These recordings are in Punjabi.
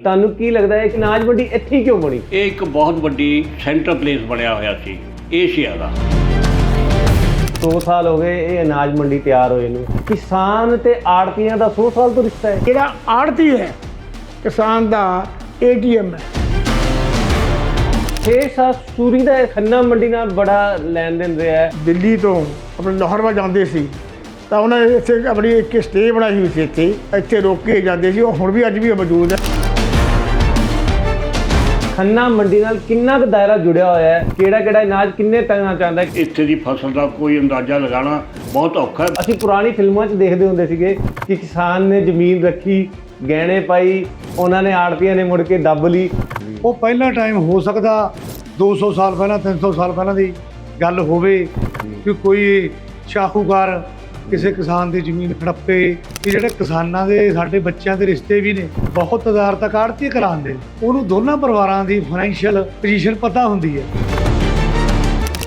ਤੁਹਾਨੂੰ ਕੀ ਲੱਗਦਾ ਹੈ ਕਿ ਅਨਾਜ ਮੰਡੀ ਇੱਥੇ ਹੀ ਕਿਉਂ ਬਣੀ? ਇਹ ਇੱਕ ਬਹੁਤ ਵੱਡੀ ਸੈਂਟਰ ਪਲੇਸ ਬਣਿਆ ਹੋਇਆ ਸੀ ਏਸ਼ੀਆ ਦਾ। 2 ਸਾਲ ਹੋ ਗਏ ਇਹ ਅਨਾਜ ਮੰਡੀ ਤਿਆਰ ਹੋਏ ਨੂੰ। ਕਿਸਾਨ ਤੇ ਆੜਤੀਆਂ ਦਾ 100 ਸਾਲ ਤੋਂ ਰਿਸ਼ਤਾ ਹੈ। ਜਿਹੜਾ ਆੜਤੀ ਹੈ ਕਿਸਾਨ ਦਾ ਏਟੀਐਮ ਹੈ। ਛੇ ਸਾਲ ਸੂਰੀ ਦਾ ਇਹ ਖੰਨਾ ਮੰਡੀ ਨਾਲ ਬੜਾ ਲੈਣ ਦੇਣ ਰਿਹਾ ਹੈ। ਦਿੱਲੀ ਤੋਂ ਆਪਣੇ ਲਾਹੌਰ ਵੱਲ ਜਾਂਦੇ ਸੀ ਤਾਂ ਉਹਨਾਂ ਨੇ ਇੱਥੇ ਆਪਣੀ ਇੱਕ ਸਟੇ ਬਣਾਈ ਹੋਈ ਸੀ ਇੱਥੇ। ਇੱਥੇ ਰੋਕ ਕੇ ਜਾਂਦੇ ਸੀ ਉਹ ਹੁਣ ਵੀ ਅੱਜ ਵੀ ਮੌਜੂਦ ਹੈ। ਖੰਨਾ ਮੰਡੀ ਨਾਲ ਕਿੰਨਾ ਕੁ ਦਾਇਰਾ ਜੁੜਿਆ ਹੋਇਆ ਹੈ? ਕਿਹੜਾ ਕਿਹੜਾ ਅਨਾਜ ਕਿੰਨੇ ਟਨਾਂ ਚਾਹੁੰਦਾ ਹੈ? ਇੱਥੇ ਦੀ ਫਸਲ ਦਾ ਕੋਈ ਅੰਦਾਜ਼ਾ ਲਗਾਉਣਾ ਬਹੁਤ ਔਖਾ ਹੈ। ਅਸੀਂ ਪੁਰਾਣੀ ਫਿਲਮਾਂ 'ਚ ਦੇਖਦੇ ਹੁੰਦੇ ਸੀਗੇ ਕਿ ਕਿਸਾਨ ਨੇ ਜ਼ਮੀਨ ਰੱਖੀ ਗਹਿਣੇ ਪਾਈ ਉਹਨਾਂ ਨੇ ਆੜਤੀਆਂ ਨੇ ਮੁੜ ਕੇ ਦੱਬ ਲਈ। ਉਹ ਪਹਿਲਾ ਟਾਈਮ ਹੋ ਸਕਦਾ 200 ਸਾਲ ਪਹਿਲਾਂ 300 ਸਾਲ ਪਹਿਲਾਂ ਦੀ ਗੱਲ ਹੋਵੇ ਕਿ ਕੋਈ ਸ਼ਾਹੂਕਾਰ ਕਿਸੇ ਕਿਸਾਨ ਦੀ ਜ਼ਮੀਨ ਹੜੱਪੇ ਕਿ ਜਿਹੜੇ ਕਿਸਾਨਾਂ ਦੇ ਸਾਡੇ ਬੱਚਿਆਂ ਦੇ ਰਿਸ਼ਤੇ ਵੀ ਨੇ ਬਹੁਤ ਤਦਾਰ ਤੱਕ ਆੜਤੀ ਕਰਾਉਂਦੇ ਉਹਨੂੰ ਦੋਨਾਂ ਪਰਿਵਾਰਾਂ ਦੀ ਫਾਈਨੈਂਸ਼ੀਅਲ ਪੋਜੀਸ਼ਨ ਪਤਾ ਹੁੰਦੀ ਹੈ।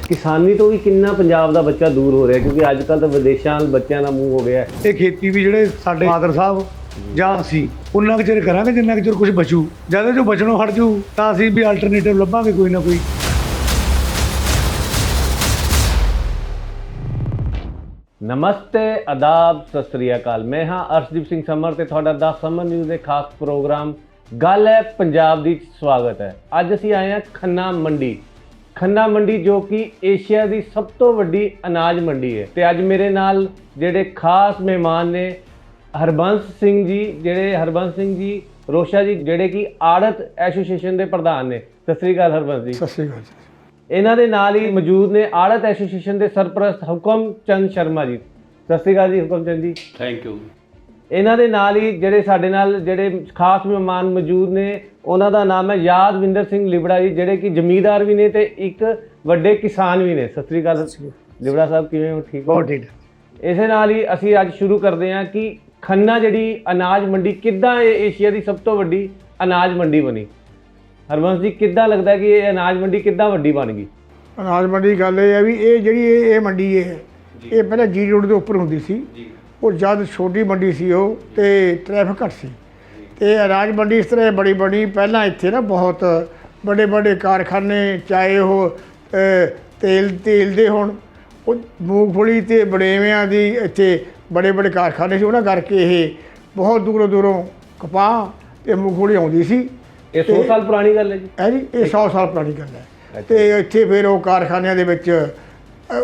ਕਿਸਾਨੀ ਤੋਂ ਵੀ ਕਿੰਨਾ ਪੰਜਾਬ ਦਾ ਬੱਚਾ ਦੂਰ ਹੋ ਰਿਹਾ ਕਿਉਂਕਿ ਅੱਜ ਕੱਲ ਤਾਂ ਵਿਦੇਸ਼ਾਂ ਵੱਲ ਬੱਚਿਆਂ ਦਾ ਮੂੰਹ ਹੋ ਗਿਆ ਇਹ ਖੇਤੀ ਵੀ ਜਿਹੜੇ ਸਾਡੇ ਫਾਦਰ ਸਾਹਿਬ ਜਾਂ ਅਸੀਂ ਉਹਨਾਂ ਕੁ ਚਿਰ ਕਰਾਂਗੇ ਜਿੰਨਾ ਕੁ ਚਿਰ ਕੁਝ ਬਚੂ। ਜਦੋਂ ਜੋ ਬਚਣੋਂ ਹਟ ਜੂ ਤਾਂ ਅਸੀਂ ਵੀ ਅਲਟਰਨੇਟਿਵ ਲੱਭਾਂਗੇ ਕੋਈ ਨਾ ਕੋਈ। ਨਮਸਤੇ ਆਦਾਬ ਸਤਿ ਸ੍ਰੀ ਅਕਾਲ। ਮੈਂ ਹਾਂ ਅਰਸ਼ਦੀਪ ਸਿੰਘ ਸਮਰ ਤੇ ਤੁਹਾਡਾ ਦਾ ਸਮਰ ਨਿਊਜ਼ ਦੇ ਖਾਸ ਪ੍ਰੋਗਰਾਮ ਗੱਲ ਹੈ ਪੰਜਾਬ ਦੀ ਸਵਾਗਤ ਹੈ। ਅੱਜ ਅਸੀਂ ਆਏ ਹਾਂ ਖੰਨਾ ਮੰਡੀ। ਖੰਨਾ ਮੰਡੀ ਜੋ ਕਿ ਏਸ਼ੀਆ ਦੀ ਸਭ ਤੋਂ ਵੱਡੀ ਅਨਾਜ ਮੰਡੀ ਹੈ। ਤੇ ਅੱਜ ਮੇਰੇ ਨਾਲ ਜਿਹੜੇ ਖਾਸ ਮਹਿਮਾਨ ਨੇ ਹਰਬੰਸ ਸਿੰਘ ਜੀ, ਜਿਹੜੇ ਹਰਬੰਸ ਸਿੰਘ ਜੀ, ਰੋਸ਼ਾ ਜੀ, ਜਿਹੜੇ ਕਿ ਆੜਤ ਐਸੋਸੀਏਸ਼ਨ ਦੇ ਪ੍ਰਧਾਨ ਨੇ। ਸਤਿ ਸ੍ਰੀ ਅਕਾਲ ਹਰਬੰਸ ਜੀ। ਸਤਿ ਸ਼੍ਰੀ ਅਕਾਲ ਇਹਨਾਂ ਦੇ ਨਾਲ ਹੀ ਮੌਜੂਦ ਨੇ ਆੜਤ ਐਸੋਸੀਏਸ਼ਨ ਦੇ ਸਰਪ੍ਰਸਤ ਹੁਕਮ ਚੰਦ ਸ਼ਰਮਾ ਜੀ। ਸਤਿ ਸ੍ਰੀ ਅਕਾਲ ਜੀ ਹੁਕਮ ਚੰਦ ਜੀ। ਥੈਂਕ ਯੂ ਇਹਨਾਂ ਦੇ ਨਾਲ ਹੀ ਜਿਹੜੇ ਸਾਡੇ ਨਾਲ ਜਿਹੜੇ ਖਾਸ ਮਹਿਮਾਨ ਮੌਜੂਦ ਨੇ ਉਹਨਾਂ ਦਾ ਨਾਮ ਹੈ ਯਾਦਵਿੰਦਰ ਸਿੰਘ ਲਿਬੜਾ ਜੀ ਜਿਹੜੇ ਕਿ ਜ਼ਮੀਂਦਾਰ ਵੀ ਨੇ ਤੇ ਇੱਕ ਵੱਡੇ ਕਿਸਾਨ ਵੀ ਨੇ। ਸਤਿ ਸ੍ਰੀ ਅਕਾਲ। ਲਿਬੜਾ ਸਾਹਿਬ ਕਿਵੇਂ ਹੋ? ਠੀਕ ਹੋ? ਬਹੁਤ ਠੀਕ। ਇਸੇ ਨਾਲ ਹੀ ਅਸੀਂ ਅੱਜ ਸ਼ੁਰੂ ਕਰਦੇ ਹਾਂ ਕਿ ਖੰਨਾ ਜਿਹੜੀ ਅਨਾਜ ਮੰਡੀ ਕਿੱਦਾਂ ਇਹ ਏਸ਼ੀਆ ਦੀ ਸਭ ਤੋਂ ਵੱਡੀ ਅਨਾਜ ਮੰਡੀ ਬਣੀ? ਹਰਵੰਸ ਜੀ ਕਿੱਦਾਂ ਲੱਗਦਾ ਕਿ ਇਹ ਅਨਾਜ ਮੰਡੀ ਕਿੱਦਾਂ ਵੱਡੀ ਬਣ ਗਈ? ਅਨਾਜ ਮੰਡੀ ਦੀ ਗੱਲ ਇਹ ਹੈ ਵੀ ਇਹ ਜਿਹੜੀ ਇਹ ਇਹ ਮੰਡੀ ਹੈ ਇਹ ਪਹਿਲਾਂ ਜੀ ਰੋਡ ਦੇ ਉੱਪਰ ਹੁੰਦੀ ਸੀ। ਉਹ ਜਦ ਛੋਟੀ ਮੰਡੀ ਸੀ ਉਹ ਤੇ ਟ੍ਰੈਫਿਕ ਘੱਟ ਸੀ। ਤੇ ਅਨਾਜ ਮੰਡੀ ਇਸ ਤਰ੍ਹਾਂ ਬੜੀ ਬਣੀ। ਪਹਿਲਾਂ ਇੱਥੇ ਨਾ ਬਹੁਤ ਵੱਡੇ ਵੱਡੇ ਕਾਰਖਾਨੇ ਚਾਹੇ ਉਹ ਤੇਲ ਤੇਲ ਦੇ ਹੋਣ ਉਹ ਮੂੰਗਫਲੀ ਤੇ ਬੜੇਵਿਆਂ ਦੀ ਇੱਥੇ ਬੜੇ ਬੜੇ ਕਾਰਖਾਨੇ ਸੀ। ਉਹਨਾਂ ਕਰਕੇ ਇਹ ਬਹੁਤ ਦੂਰੋਂ ਦੂਰੋਂ ਕਪਾਹ ਤੇ ਮੂੰਗਫਲੀ ਆਉਂਦੀ ਸੀ। ਇਹ 100 ਸਾਲ ਪੁਰਾਣੀ ਗੱਲ ਹੈ ਜੀ। ਹੈ ਜੀ ਇਹ 100 ਸਾਲ ਪੁਰਾਣੀ ਗੱਲ ਹੈ। ਤੇ ਇੱਥੇ ਫਿਰ ਉਹ ਕਾਰਖਾਨਿਆਂ ਦੇ ਵਿੱਚ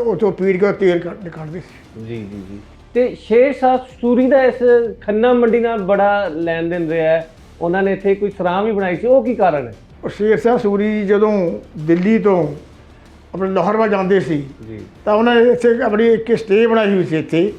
ਉੱਥੋਂ ਪੀੜ ਕੇ ਤੇਲ ਕੱਢ ਕੱਢਦੇ ਸੀ? ਜੀ ਜੀ ਜੀ। ਤੇ ਸ਼ੇਰ ਸਾਹਿਬ ਸੂਰੀ ਦਾ ਇਸ ਖੰਨਾ ਮੰਡੀ ਨਾਲ ਬੜਾ ਲੈਣ ਦੇਣ ਰਿਹਾ ਹੈ। ਉਹਨਾਂ ਨੇ ਇੱਥੇ ਕੋਈ ਸਰਾਂ ਵੀ ਬਣਾਈ ਸੀ। ਉਹ ਕੀ ਕਾਰਨ ਹੈ? ਉਹ ਸ਼ੇਰ ਸਾਹਿਬ ਸੂਰੀ ਜਦੋਂ ਦਿੱਲੀ ਤੋਂ ਆਪਣੇ ਲਾਹੌਰ ਵੱਲ ਜਾਂਦੇ ਸੀ ਜੀ। ਤਾਂ ਉਹਨਾਂ ਨੇ ਇੱਥੇ ਆਪਣੀ ਇੱਕ ਸਟੇ ਬਣਾਈ ਹੋਈ ਸੀ ਇੱਥੇ।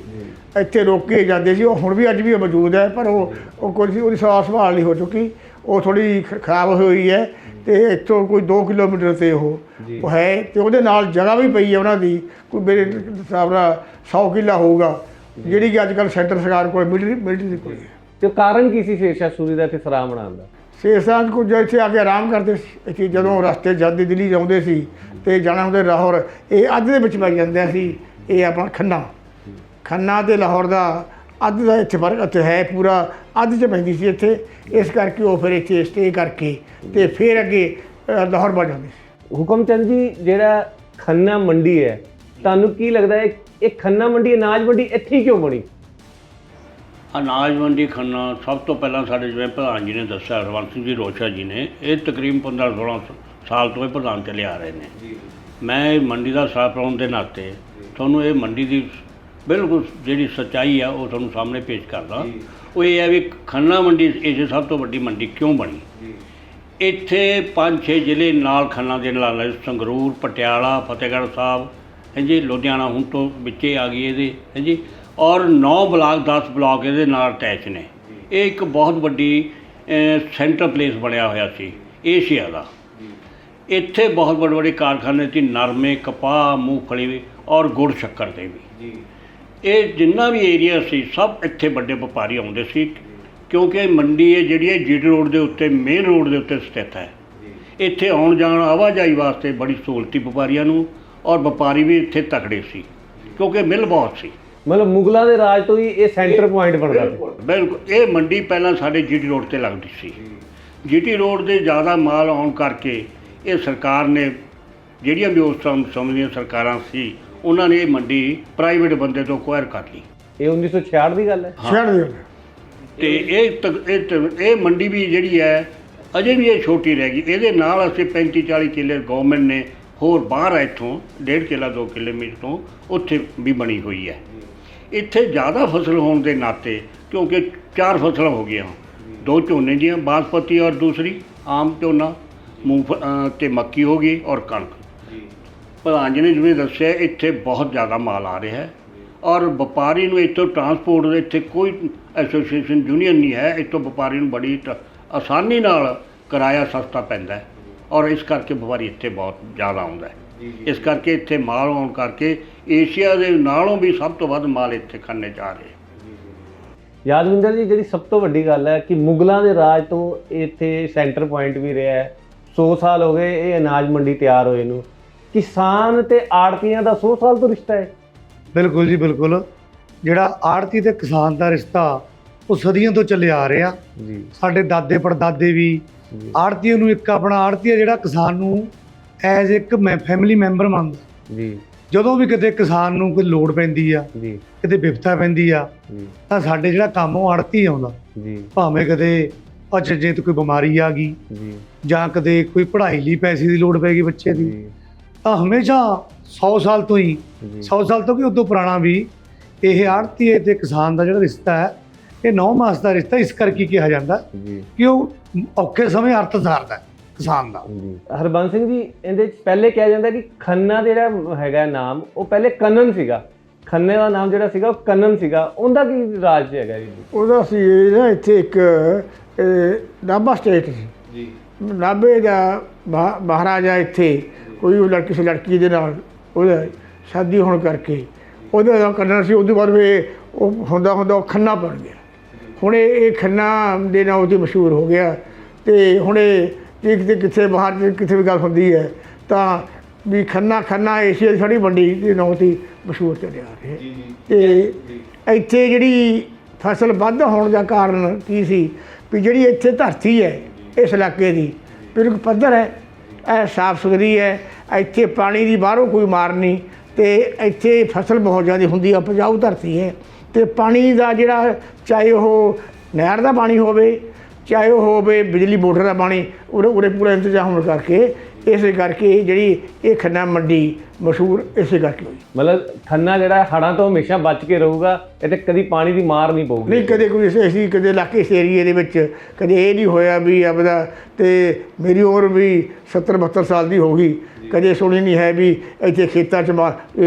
ਇੱਥੇ ਰੋਕ ਜਾਂਦੇ ਸੀ। ਉਹ ਹੁਣ ਵੀ ਅੱਜ ਵੀ ਮੌਜੂਦ ਹੈ ਪਰ ਉਹ ਉਹ ਕੋਈ ਉਹਦੀ ਸਾਫ਼ ਸੰਭਾਲ ਨਹੀਂ ਹੋ ਚੁੱਕੀ। ਉਹ ਥੋੜੀ ਖਰਾਬ ਹੋਈ ਹੈ ਤੇ ਇੱਥੋਂ ਕੋਈ 2 ਕਿਲੋਮੀਟਰ ਤੇ ਉਹ ਉਹ ਹੈ ਤੇ ਉਹਦੇ ਨਾਲ ਜਗ੍ਹਾ ਵੀ ਪਈ ਹੈ ਉਹਨਾਂ ਦੀ ਕੋਈ ਮੇਰੇ ਹਿਸਾਬ ਨਾਲ 100 ਕਿੱਲਾ ਹੋਊਗਾ ਜਿਹੜੀ ਕਿ ਅੱਜ ਕੱਲ੍ਹ ਸੈਂਟਰ ਸਰਕਾਰ ਕੋਲ ਮਿਲਟਰੀ ਮਿਲਟਰੀ ਕੋਲ ਹੈ ਤੇ ਕਾਰਨ ਕੀ ਸੀ ਸ਼ੇਰ ਸ਼ਾਹ ਸੂਰੀ ਦਾ ਇੱਥੇ ਸਰਾਂ ਬਣਾਉਣ ਦਾ? ਸ਼ੇਰਸਾਂ ਕੋ ਇੱਥੇ ਆ ਕੇ ਆਰਾਮ ਕਰਦੇ ਸੀ ਇੱਥੇ ਜਦੋਂ ਰਸਤੇ ਜਾਂਦੇ ਦਿੱਲੀ ਜਾਂਦੇ ਸੀ ਤੇ ਜਾਣਾ ਹੁੰਦੇ ਲਾਹੌਰ ਇਹ ਅੱਧ ਦੇ ਵਿੱਚ ਪੈ ਜਾਂਦੇ ਸੀ ਇਹ ਆਪਣਾ ਖੰਨਾ। ਖੰਨਾ ਤੇ ਲਾਹੌਰ ਦਾ ਅੱਧ ਦਾ ਇੱਥੇ ਫ਼ਰਕ ਇੱਥੇ ਹੈ ਪੂਰਾ ਅੱਧ ਚ ਪੈਂਦੀ ਸੀ ਇੱਥੇ ਇਸ ਕਰਕੇ ਉਹ ਫਿਰ ਇੱਥੇ ਸਟੇ ਕਰਕੇ ਤੇ ਫਿਰ ਅੱਗੇ ਲਾਹੌਰ ਵੱਲ ਜਾਂਦੇ ਸੀ। ਹੁਕਮ ਚੰਦ ਜੀ ਜਿਹੜਾ ਖੰਨਾ ਮੰਡੀ ਹੈ ਤੁਹਾਨੂੰ ਕੀ ਲੱਗਦਾ ਹੈ ਇਹ ਖੰਨਾ ਮੰਡੀ ਅਨਾਜ ਮੰਡੀ ਇੱਥੇ ਹੀ ਕਿਉਂ ਬਣੀ? ਅਨਾਜ ਮੰਡੀ ਖੰਨਾ ਸਭ ਤੋਂ ਪਹਿਲਾਂ ਸਾਡੇ ਜਿਵੇਂ ਪ੍ਰਧਾਨ ਜੀ ਨੇ ਦੱਸਿਆ ਹਰਵੰਸ ਸਿੰਘ ਜੀ ਰੋਸ਼ਾ ਜੀ ਨੇ ਇਹ ਤਕਰੀਬਨ 15 16 ਸਾਲ ਤੋਂ ਇਹ ਪ੍ਰਧਾਨ ਚੱਲੇ ਆ ਰਹੇ ਨੇ। ਮੈਂ ਇਹ ਮੰਡੀ ਦਾ ਸਰਪ੍ਰਸਤ ਦੇ ਨਾਤੇ ਤੁਹਾਨੂੰ ਇਹ ਮੰਡੀ ਦੀ ਬਿਲਕੁਲ ਜਿਹੜੀ ਸੱਚਾਈ ਆ ਉਹ ਤੁਹਾਨੂੰ ਸਾਹਮਣੇ ਪੇਸ਼ ਕਰਦਾ। ਉਹ ਇਹ ਹੈ ਵੀ ਖੰਨਾ ਮੰਡੀ ਇਹ ਸਭ ਤੋਂ ਵੱਡੀ ਮੰਡੀ ਕਿਉਂ ਬਣੀ? ਇੱਥੇ ਪੰਜ ਛੇ ਜ਼ਿਲ੍ਹੇ ਨਾਲ ਖੰਨਾ ਦੇ ਨਾਲ ਸੰਗਰੂਰ ਪਟਿਆਲਾ ਫਤਿਹਗੜ੍ਹ ਸਾਹਿਬ ਹਾਂਜੀ ਲੁਧਿਆਣਾ ਹੁਣ ਤੋਂ ਵਿੱਚੇ ਆ ਗਈ ਇਹਦੇ ਹਾਂਜੀ ਔਰ 9 ਬਲਾਕ 10 ਬਲਾਕ ਇਹਦੇ ਨਾਲ ਅਟੈਚ ਨੇ। ਇਹ ਇੱਕ ਬਹੁਤ ਵੱਡੀ ਸੈਂਟਰ ਪਲੇਸ ਬਣਿਆ ਹੋਇਆ ਸੀ ਏਸ਼ੀਆ ਦਾ। ਇੱਥੇ ਬਹੁਤ ਵੱਡੇ ਵੱਡੇ ਕਾਰਖਾਨੇ ਸੀ ਨਰਮੇ ਕਪਾਹ ਮੂੰਗਫਲੀ ਔਰ ਗੁੜ ਸ਼ੱਕਰ ਦੇ ਵੀ। ਇਹ ਜਿੰਨਾ ਵੀ ਏਰੀਆ ਸੀ ਸਭ ਇੱਥੇ ਵੱਡੇ ਵਪਾਰੀ ਆਉਂਦੇ ਸੀ ਕਿਉਂਕਿ ਇਹ ਮੰਡੀ ਹੈ ਜਿਹੜੀ ਹੈ ਜੀਟੀ ਰੋਡ ਦੇ ਉੱਤੇ ਮੇਨ ਰੋਡ ਦੇ ਉੱਤੇ ਸਥਿਤ ਹੈ। ਇੱਥੇ ਆਉਣ ਜਾਣ ਆਵਾਜਾਈ ਵਾਸਤੇ ਬੜੀ ਸਹੂਲਤੀ ਵਪਾਰੀਆਂ ਨੂੰ ਔਰ ਵਪਾਰੀ ਵੀ ਇੱਥੇ ਤਕੜੇ ਸੀ ਕਿਉਂਕਿ ਮਿਲ ਬਹੁਤ ਸੀ। ਮਤਲਬ ਮੁਗਲਾਂ ਦੇ ਰਾਜ ਤੋਂ ਹੀ ਇਹ ਸੈਂਟਰ ਪੁਆਇੰਟ ਬਣਦਾ ਸੀ। ਬਿਲਕੁਲ ਇਹ ਮੰਡੀ ਪਹਿਲਾਂ ਸਾਡੇ ਜੀਟੀ ਰੋਡ ਤੇ ਲੱਗਦੀ ਸੀ। ਜੀਟੀ ਰੋਡ ਦੇ ਜ਼ਿਆਦਾ ਮਾਲ ਆਉਣ ਕਰਕੇ ਇਹ ਸਰਕਾਰ ਨੇ ਜਿਹੜੀਆਂ ਵੀ ਉਸ ਸਮ- ਸਮੇਂ ਦੀਆਂ ਸਰਕਾਰਾਂ ਸੀ ਉਹਨਾਂ ਨੇ ਇਹ ਮੰਡੀ ਪ੍ਰਾਈਵੇਟ ਬੰਦੇ ਤੋਂ ਅਕਵਾਇਰ ਕਰ ਲਈ। ਇਹ 1966 ਦੀ ਗੱਲ ਹੈ? ਛੱਡ ਦਿਓ ਤੇ ਇਹ ਤਕ- ਇਹ ਤ- ਇਹ ਮੰਡੀ ਵੀ ਜਿਹੜੀ ਹੈ ਅਜੇ ਵੀ ਇਹ ਛੋਟੀ ਰਹਿ ਗਈ। ਇਹਦੇ ਨਾਲ ਅਸੀਂ 35 40 ਕਿੱਲੇ ਗਵਰਨਮੈਂਟ ਨੇ ਹੋਰ ਬਾਹਰ ਇੱਥੋਂ ਡੇਢ ਕਿੱਲਾ 2 ਕਿਲੋਮੀਟਰ ਤੋਂ ਉੱਥੇ ਵੀ ਬਣੀ ਹੋਈ ਹੈ। ਇੱਥੇ ਜ਼ਿਆਦਾ ਫਸਲ ਹੋਣ ਦੇ ਨਾਤੇ ਕਿਉਂਕਿ ਚਾਰ ਫਸਲਾਂ ਹੋ ਗਈਆਂ। ਦੋ ਝੋਨੇ ਦੀਆਂ ਬਾਸਪਤੀ ਔਰ ਦੂਸਰੀ ਆਮ ਝੋਨਾ ਮੂੰਗ ਤੇ ਮੱਕੀ ਹੋ ਗਈ ਔਰ ਕਣਕ। ਪ੍ਰਧਾਨ ਜੀ ਨੇ ਜਿਵੇਂ ਦੱਸਿਆ ਇੱਥੇ ਬਹੁਤ ਜ਼ਿਆਦਾ ਮਾਲ ਆ ਰਿਹਾ ਹੈ। ਔਰ ਵਪਾਰੀ ਨੂੰ ਇੱਥੋਂ ਟਰਾਂਸਪੋਰਟ ਦੇ ਇੱਥੇ ਕੋਈ ਐਸੋਸੀਏਸ਼ਨ ਯੂਨੀਅਨ ਨਹੀਂ ਹੈ। ਇੱਥੋਂ ਵਪਾਰੀ ਨੂੰ ਬੜੀ ਆਸਾਨੀ ਨਾਲ ਕਿਰਾਇਆ ਸਸਤਾ ਪੈਂਦਾ ਹੈ। ਔਰ ਇਸ ਕਰਕੇ ਵਪਾਰੀ ਇੱਥੇ ਬਹੁਤ ਜ਼ਿਆਦਾ ਆਉਂਦਾ ਹੈ। ਇਸ ਕਰਕੇ ਇੱਥੇ ਮਾਲ ਆਉਣ ਕਰਕੇ ਏਸ਼ੀਆ ਦੇ ਨਾਲੋਂ ਵੀ ਸਭ ਤੋਂ ਵੱਧ ਮਾਲ ਇੱਥੇ ਖੰਨੇ ਆ ਰਿਹਾ ਹੈ। ਯਾਦਵਿੰਦਰ ਜੀ ਜਿਹੜੀ ਸਭ ਤੋਂ ਵੱਡੀ ਗੱਲ ਹੈ ਕਿ ਮੁਗਲਾਂ ਦੇ ਰਾਜ ਤੋਂ ਇੱਥੇ ਸੈਂਟਰ ਪੁਆਇੰਟ ਵੀ ਰਿਹਾ ਹੈ। 100 ਸਾਲ ਹੋ ਗਏ ਇਹ ਅਨਾਜ ਮੰਡੀ ਤਿਆਰ ਹੋਏ ਨੂੰ। ਕਿਸਾਨ ਤੇ ਆੜਤੀਆਂ ਦਾ 100 ਸਾਲ ਤੋਂ ਰਿਸ਼ਤਾ ਹੈ। ਬਿਲਕੁਲ ਜੀ ਬਿਲਕੁਲ। ਜਿਹੜਾ ਆੜਤੀ ਤੇ ਕਿਸਾਨ ਦਾ ਰਿਸ਼ਤਾ ਉਹ ਸਦੀਆਂ ਤੋਂ ਚੱਲਿਆ ਆ ਰਿਹਾ। ਜੀ। ਸਾਡੇ ਦਾਦੇ ਪੜਦਾਦੇ ਵੀ ਜੀ। ਆੜਤੀਆਂ ਨੂੰ ਇੱਕ ਆਪਣਾ ਆੜਤੀਆ ਜਿਹੜਾ ਕਿਸਾਨ ਨੂੰ ਐਜ਼ ਇੱਕ ਮੈਂ ਫੈਮਿਲੀ ਮੈਂਬਰ ਮੰਨਦਾ। ਜੀ। ਜਦੋਂ ਵੀ ਕਿਤੇ ਕਿਸਾਨ ਨੂੰ ਕੋਈ ਲੋੜ ਪੈਂਦੀ ਆ ਜੀ। ਕਿਤੇ ਵਿਪਤਾ ਪੈਂਦੀ ਆ ਤਾਂ ਸਾਡੇ ਜਿਹੜਾ ਕੰਮ ਉਹ ਆੜਤੀ ਆਉਂਦਾ। ਜੀ। ਭਾਵੇਂ ਕਦੇ ਅੱਛਾ ਜੇ ਕੋਈ ਬਿਮਾਰੀ ਆ ਗਈ ਜੀ। ਜਾਂ ਕਦੇ ਕੋਈ ਪੜ੍ਹਾਈ ਲਈ ਪੈਸੇ ਦੀ ਲੋੜ ਪੈ ਗਈ ਬੱਚੇ ਦੀ। ਜੀ। ਤਾਂ ਹਮੇਸ਼ਾ 100 ਸਾਲ ਤੋਂ ਹੀ ਜੀ। 100 ਸਾਲ ਤੋਂ ਵੀ ਉਦੋਂ ਪੁਰਾਣਾ ਵੀ ਇਹ ਆੜਤੀਏ ਤੇ ਕਿਸਾਨ ਦਾ ਜਿਹੜਾ ਰਿਸ਼ਤਾ ਹੈ ਇਹ ਨੌ ਮਾਸ ਦਾ ਰਿਸ਼ਤਾ ਇਸ ਕਰਕੇ ਕਿਹਾ ਜਾਂਦਾ ਕਿ ਉਹ ਔਖੇ ਸਮੇਂ ਅਰਥ ਸਾਰਦਾ ਕਿਸਾਨ ਦਾ। ਹਰਬੰਸ ਸਿੰਘ ਜੀ ਇਹਦੇ ਚ ਪਹਿਲੇ ਕਿਹਾ ਜਾਂਦਾ ਕਿ ਖੰਨਾ ਜਿਹੜਾ ਹੈਗਾ ਨਾਮ ਉਹ ਪਹਿਲੇ ਕੰਨਨ ਸੀਗਾ। ਖੰਨੇ ਦਾ ਨਾਮ ਜਿਹੜਾ ਸੀਗਾ ਉਹ ਕੰਨਨ ਸੀਗਾ। ਉਹਦਾ ਕੀ ਰਾਜ ਹੈਗਾ ਜੀ? ਉਹਦਾ ਸੀ ਇਹ ਨਾ ਇੱਥੇ ਇੱਕ ਇਹ, ਨਾਭਾ ਸਟੇਟ ਸੀ। ਜੀ। ਨਾਭੇ ਦਾ ਮਹਾ- ਮਹਾਰਾਜਾ ਇੱਥੇ ਕੋਈ ਉਹ ਲੜਕੀ ਸੀ ਲੜਕੀ ਦੇ ਨਾਲ ਉਹਦਾ ਸ਼ਾਦੀ ਹੋਣ ਕਰਕੇ। ਉਹਦਾ ਦਾ ਕਰਨਾ ਸੀ ਉਹਦੇ ਬਾਅਦ ਵੀ ਉਹ ਹੁੰਦਾ ਹੁੰਦਾ ਉਹ ਖੰਨਾ ਬਣ ਗਿਆ। ਹੁਣ ਇਹ ਖੰਨਾ ਦੇ ਨਾਂ ਉਹਦੀ ਮਸ਼ਹੂਰ ਹੋ ਗਿਆ। ਤੇ ਹੁਣ ਇਹ ਕਿਤੇ ਕਿੱਥੇ ਬਾਹਰ ਕਿਤੇ ਵੀ ਗੱਲ ਹੁੰਦੀ ਹੈ ਤਾਂ ਵੀ ਖੰਨਾ ਖੰਨਾ ਏਸ਼ੀਆ ਦੀ ਸਾਡੀ ਮੰਡੀ ਦੇ ਨਾਂ ਤੇ ਮਸ਼ਹੂਰ ਚੱਲਿਆ ਆ ਰਿਹਾ। ਤੇ ਇੱਥੇ ਜਿਹੜੀ ਫਸਲ ਵੱਧ ਹੋਣ ਦਾ ਕਾਰਨ ਕੀ ਸੀ? ਵੀ ਜਿਹੜੀ ਇੱਥੇ ਧਰਤੀ ਹੈ ਇਸ ਇਲਾਕੇ ਦੀ ਬਿਲਕੁਲ ਪੱਧਰ ਹੈ ਇਹ ਸਾਫ਼ ਸੁਥਰੀ ਹੈ ਇੱਥੇ ਪਾਣੀ ਦੀ ਬਾਹਰੋਂ ਕੋਈ ਮਾਰ ਨਹੀਂ ਤੇ ਇੱਥੇ ਫਸਲ ਬਹੁਤ ਜ਼ਿਆਦਾ ਹੁੰਦੀ ਹੈ ਉਪਜਾਊ ਧਰਤੀ ਹੈ ਤੇ ਪਾਣੀ ਦਾ ਜਿਹੜਾ ਚਾਹੇ ਉਹ ਨਹਿਰ ਦਾ ਪਾਣੀ ਹੋਵੇ, ਚਾਹੇ ਉਹ ਹੋਵੇ ਬਿਜਲੀ ਮੋਟਰ ਦਾ ਪਾਣੀ, ਉਰੇ ਉਰੇ ਪੂਰਾ ਇੰਤਜ਼ਾਮ ਹੋਣ ਕਰਕੇ ਇਸੇ ਕਰਕੇ ਜਿਹੜੀ ਇਹ ਖੰਨਾ ਮੰਡੀ ਮਸ਼ਹੂਰ ਇਸੇ ਕਰਕੇ ਹੋਈ। ਮਤਲਬ ਖੰਨਾ ਜਿਹੜਾ ਹੜਾਂ ਤੋਂ ਹਮੇਸ਼ਾ ਬਚ ਕੇ ਰਹੂਗਾ ਇਹ ਤੇ ਕਦੀ ਪਾਣੀ ਦੀ ਮਾਰ ਨਹੀਂ ਪਊਗੀ। ਨਹੀਂ ਕਦੇ ਕੋਈ ਐਸੀ- ਕਦੇ ਇਲਾਕੇ ਇਸ ਏਰੀਏ ਦੇ ਵਿੱਚ ਕਦੇ ਇਹ ਨਹੀਂ ਹੋਇਆ ਵੀ ਆਪਦਾ ਤੇ ਮੇਰੀ ਉਮਰ ਵੀ 70 72 ਸਾਲ ਦੀ ਹੋ ਗਈ। ਕਦੇ ਸੁਣੀ ਨਹੀਂ ਹੈ ਵੀ ਇੱਥੇ ਖੇਤਾਂ 'ਚ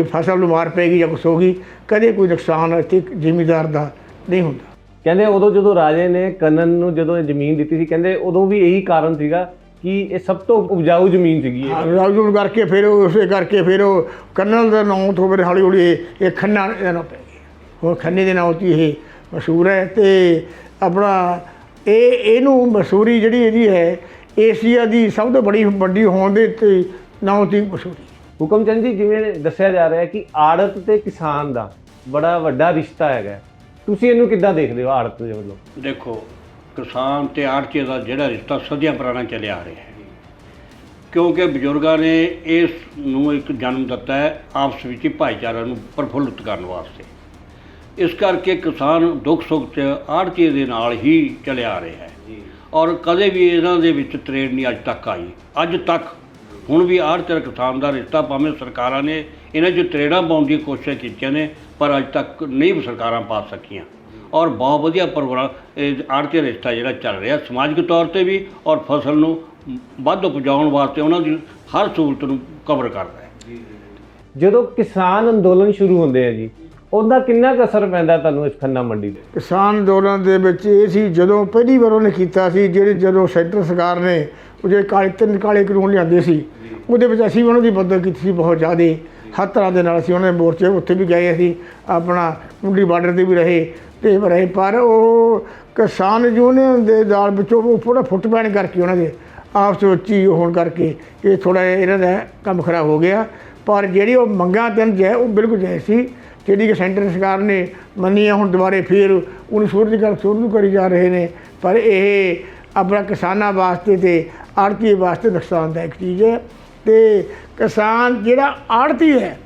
ਫਸਲ ਨੂੰ ਮਾਰ ਪੈਗੀ ਜਾਂ ਹੋ ਗਈ। ਕਦੇ ਕੋਈ ਨੁਕਸਾਨ ਇੱਥੇ ਜ਼ਿਮੀਦਾਰ ਦਾ ਨਹੀਂ ਹੁੰਦਾ। ਕਹਿੰਦੇ ਉਦੋਂ ਜਦੋਂ ਰਾਜੇ ਨੇ ਕੰਨਨ ਨੂੰ ਜਦੋਂ ਇਹ ਜ਼ਮੀਨ ਦਿੱਤੀ ਸੀ ਕਹਿੰਦੇ ਉਦੋਂ ਵੀ ਇਹੀ ਕਾਰਨ ਸੀਗਾ ਕਿ ਇਹ ਸਭ ਤੋਂ ਉਪਜਾਊ ਜ਼ਮੀਨ ਸੀਗੀ ਇਹ। ਰਾਜੂਨ ਕਰਕੇ ਫਿਰ ਉਸੇ ਕਰਕੇ ਫਿਰ ਉਹ ਕੰਨਲ ਦਾ ਨਾਮ ਤੋਂ ਫਿਰ ਹੌਲੀ ਹੌਲੀ ਇਹ- ਇਹ ਖੰਨਾ ਦਾ ਨਾਮ ਪੈ ਗਿਆ। ਹੁਣ ਖੰਨੇ ਦੇ ਨਾਮ ਤੋਂ ਇਹ ਮਸ਼ਹੂਰ ਹੈ ਤੇ ਆਪਣਾ ਇਹ ਇਹਨੂੰ ਮਸ਼ਹੂਰੀ ਜਿਹੜੀ ਇਹਦੀ ਹੈ ਏਸ਼ੀਆ ਦੀ ਸਭ ਤੋਂ ਬੜੀ ਵੱਡੀ ਹੋਣ ਦੇ ਤੇ ਨਾਮ ਤੋਂ ਹੀ ਮਸ਼ਹੂਰੀ ਹੁਕਮ ਚੰਦ ਜੀ ਜਿਵੇਂ ਦੱਸਿਆ ਜਾ ਰਿਹਾ ਹੈ ਕਿ ਆੜਤ ਤੇ ਕਿਸਾਨ ਦਾ ਬੜਾ ਵੱਡਾ ਰਿਸ਼ਤਾ ਹੈਗਾ ਤੁਸੀਂ ਇਹਨੂੰ ਕਿੱਦਾਂ ਦੇਖਦੇ ਹੋ ਆੜਤ ਦੇ ਵੱਲੋਂ? ਦੇਖੋ ਕਿਸਾਨ ਤੇ ਆੜ੍ਹਤੀਏ ਦਾ ਜਿਹੜਾ ਰਿਸ਼ਤਾ ਸਦੀਆਂ ਪੁਰਾਣਾ ਚੱਲਿਆ ਆ ਰਿਹਾ ਹੈ। ਕਿਉਂਕਿ ਬਜ਼ੁਰਗਾਂ ਨੇ ਇਸ ਨੂੰ ਇੱਕ ਜਨਮ ਦਿੱਤਾ ਹੈ ਆਪਸ ਵਿੱਚ ਹੀ ਭਾਈਚਾਰਾ ਨੂੰ ਪ੍ਰਫੁੱਲਤ ਕਰਨ ਵਾਸਤੇ। ਇਸ ਕਰਕੇ ਕਿਸਾਨ ਦੁੱਖ ਸੁੱਖ 'ਚ ਆੜ੍ਹਤੀਏ ਦੇ ਨਾਲ ਹੀ ਚੱਲਿਆ ਆ ਰਿਹਾ ਹੈ। ਔਰ ਕਦੇ ਵੀ ਇਹਨਾਂ ਦੇ ਵਿੱਚ ਤਰੇੜ ਨਹੀਂ ਅੱਜ ਤੱਕ ਆਈ। ਅੱਜ ਤੱਕ ਹੁਣ ਵੀ ਆੜ੍ਹਤੀਏ ਤੇ ਕਿਸਾਨ ਦਾ ਰਿਸ਼ਤਾ ਭਾਵੇਂ ਸਰਕਾਰਾਂ ਨੇ ਇਹਨਾਂ 'ਚ ਤਰੇੜਾਂ ਪਾਉਣ ਦੀ ਕੋਸ਼ਿਸ਼ ਕੀਤੀਆਂ ਨੇ ਪਰ ਅੱਜ ਤੱਕ ਨਹੀਂ ਸਰਕਾਰਾਂ ਪਾ ਸਕੀਆਂ। ਔਰ ਬਹੁਤ ਵਧੀਆ ਪ੍ਰੋਗਰਾਮ ਇਹ ਆੜ੍ਹਤੀਏ ਰਿਸ਼ਤਾ ਜਿਹੜਾ ਚੱਲ ਰਿਹਾ ਸਮਾਜਿਕ ਤੌਰ ਤੇ ਵੀ ਔਰ ਫਸਲ ਨੂੰ ਵੱਧ ਉਪਜਾਉਣ ਵਾਸਤੇ ਉਹਨਾਂ ਦੀ ਹਰ ਸਹੂਲਤ ਨੂੰ ਕਵਰ ਕਰਦਾ ਹੈ। ਜਦੋਂ ਕਿਸਾਨ ਅੰਦੋਲਨ ਸ਼ੁਰੂ ਹੁੰਦੇ ਆ ਜੀ ਉਹਦਾ ਕਿੰਨਾ ਕੁ ਅਸਰ ਪੈਂਦਾ ਤੁਹਾਨੂੰ ਇਸ ਖੰਨਾ ਮੰਡੀ ਤੇ? ਕਿਸਾਨ ਅੰਦੋਲਨ ਦੇ ਵਿੱਚ ਇਹ ਸੀ ਜਦੋਂ ਪਹਿਲੀ ਵਾਰ ਉਹਨੇ ਕੀਤਾ ਸੀ ਜਿਹੜੇ ਜਦੋਂ ਸੈਂਟਰ ਸਰਕਾਰ ਨੇ ਉਹ ਜਿਹੜੇ ਕਾਲੇ ਤਿੰਨ ਕਾਲੇ ਕਾਨੂੰਨ ਲਿਆਂਦੇ ਸੀ ਉਹਦੇ ਵਿੱਚ ਅਸੀਂ ਵੀ ਉਹਨਾਂ ਦੀ ਮਦਦ ਕੀਤੀ ਸੀ ਬਹੁਤ ਜ਼ਿਆਦਾ। ਹਰ ਤਰ੍ਹਾਂ ਦੇ ਨਾਲ ਅਸੀਂ ਉਹਨਾਂ ਦੇ ਮੋਰਚੇ ਉੱਥੇ ਵੀ ਗਏ ਅਸੀਂ ਆਪਣਾ ਕੁੰਡੀ ਬਾਰਡਰ ਤੇ ਵੀ ਰਹੇ ਤੇ ਰਹੇ ਪਰ ਉਹ ਕਿਸਾਨ ਯੂਨੀਅਨ ਦੇ ਨਾਲ ਵਿੱਚੋਂ ਉਹ ਥੋੜਾ ਫੁੱਟ ਪੈਣ ਕਰਕੇ ਉਹਨਾਂ ਦੇ ਆਪਸ ਵਿੱਚ ਹੀ ਹੋਣ ਕਰਕੇ ਇਹ ਥੋੜਾ ਇਹਨਾਂ ਦਾ ਕੰਮ ਖਰਾਬ ਹੋ ਗਿਆ। ਪਰ ਜਿਹੜੀ ਉਹ ਮੰਗਾਂ ਤਿੰਨ ਜੈ, ਉਹ ਬਿਲਕੁਲ ਜੈ ਸੀ। ਜਿਹੜੀ ਕਿ ਸੈਂਟਰ ਸਰਕਾਰ ਨੇ ਮੰਨੀਆਂ, ਹੁਣ ਦੁਬਾਰੇ ਫੇਰ ਉਹਨੂੰ ਸ਼ੁਰੂ ਦੀ ਗੱਲ ਸ਼ੁਰੂ ਕਰੀ ਜਾ ਰਹੇ ਨੇ। ਪਰ ਇਹ ਆਪਣਾ ਕਿਸਾਨਾਂ ਵਾਸਤੇ ਤੇ ਆੜਤੀ ਵਾਸਤੇ ਨੁਕਸਾਨਦਾਇਕ ਚੀਜ਼ ਹੈ। ਤੇ ਕਿਸਾਨ ਜਿਹੜਾ ਆੜਤੀ ਹੈ,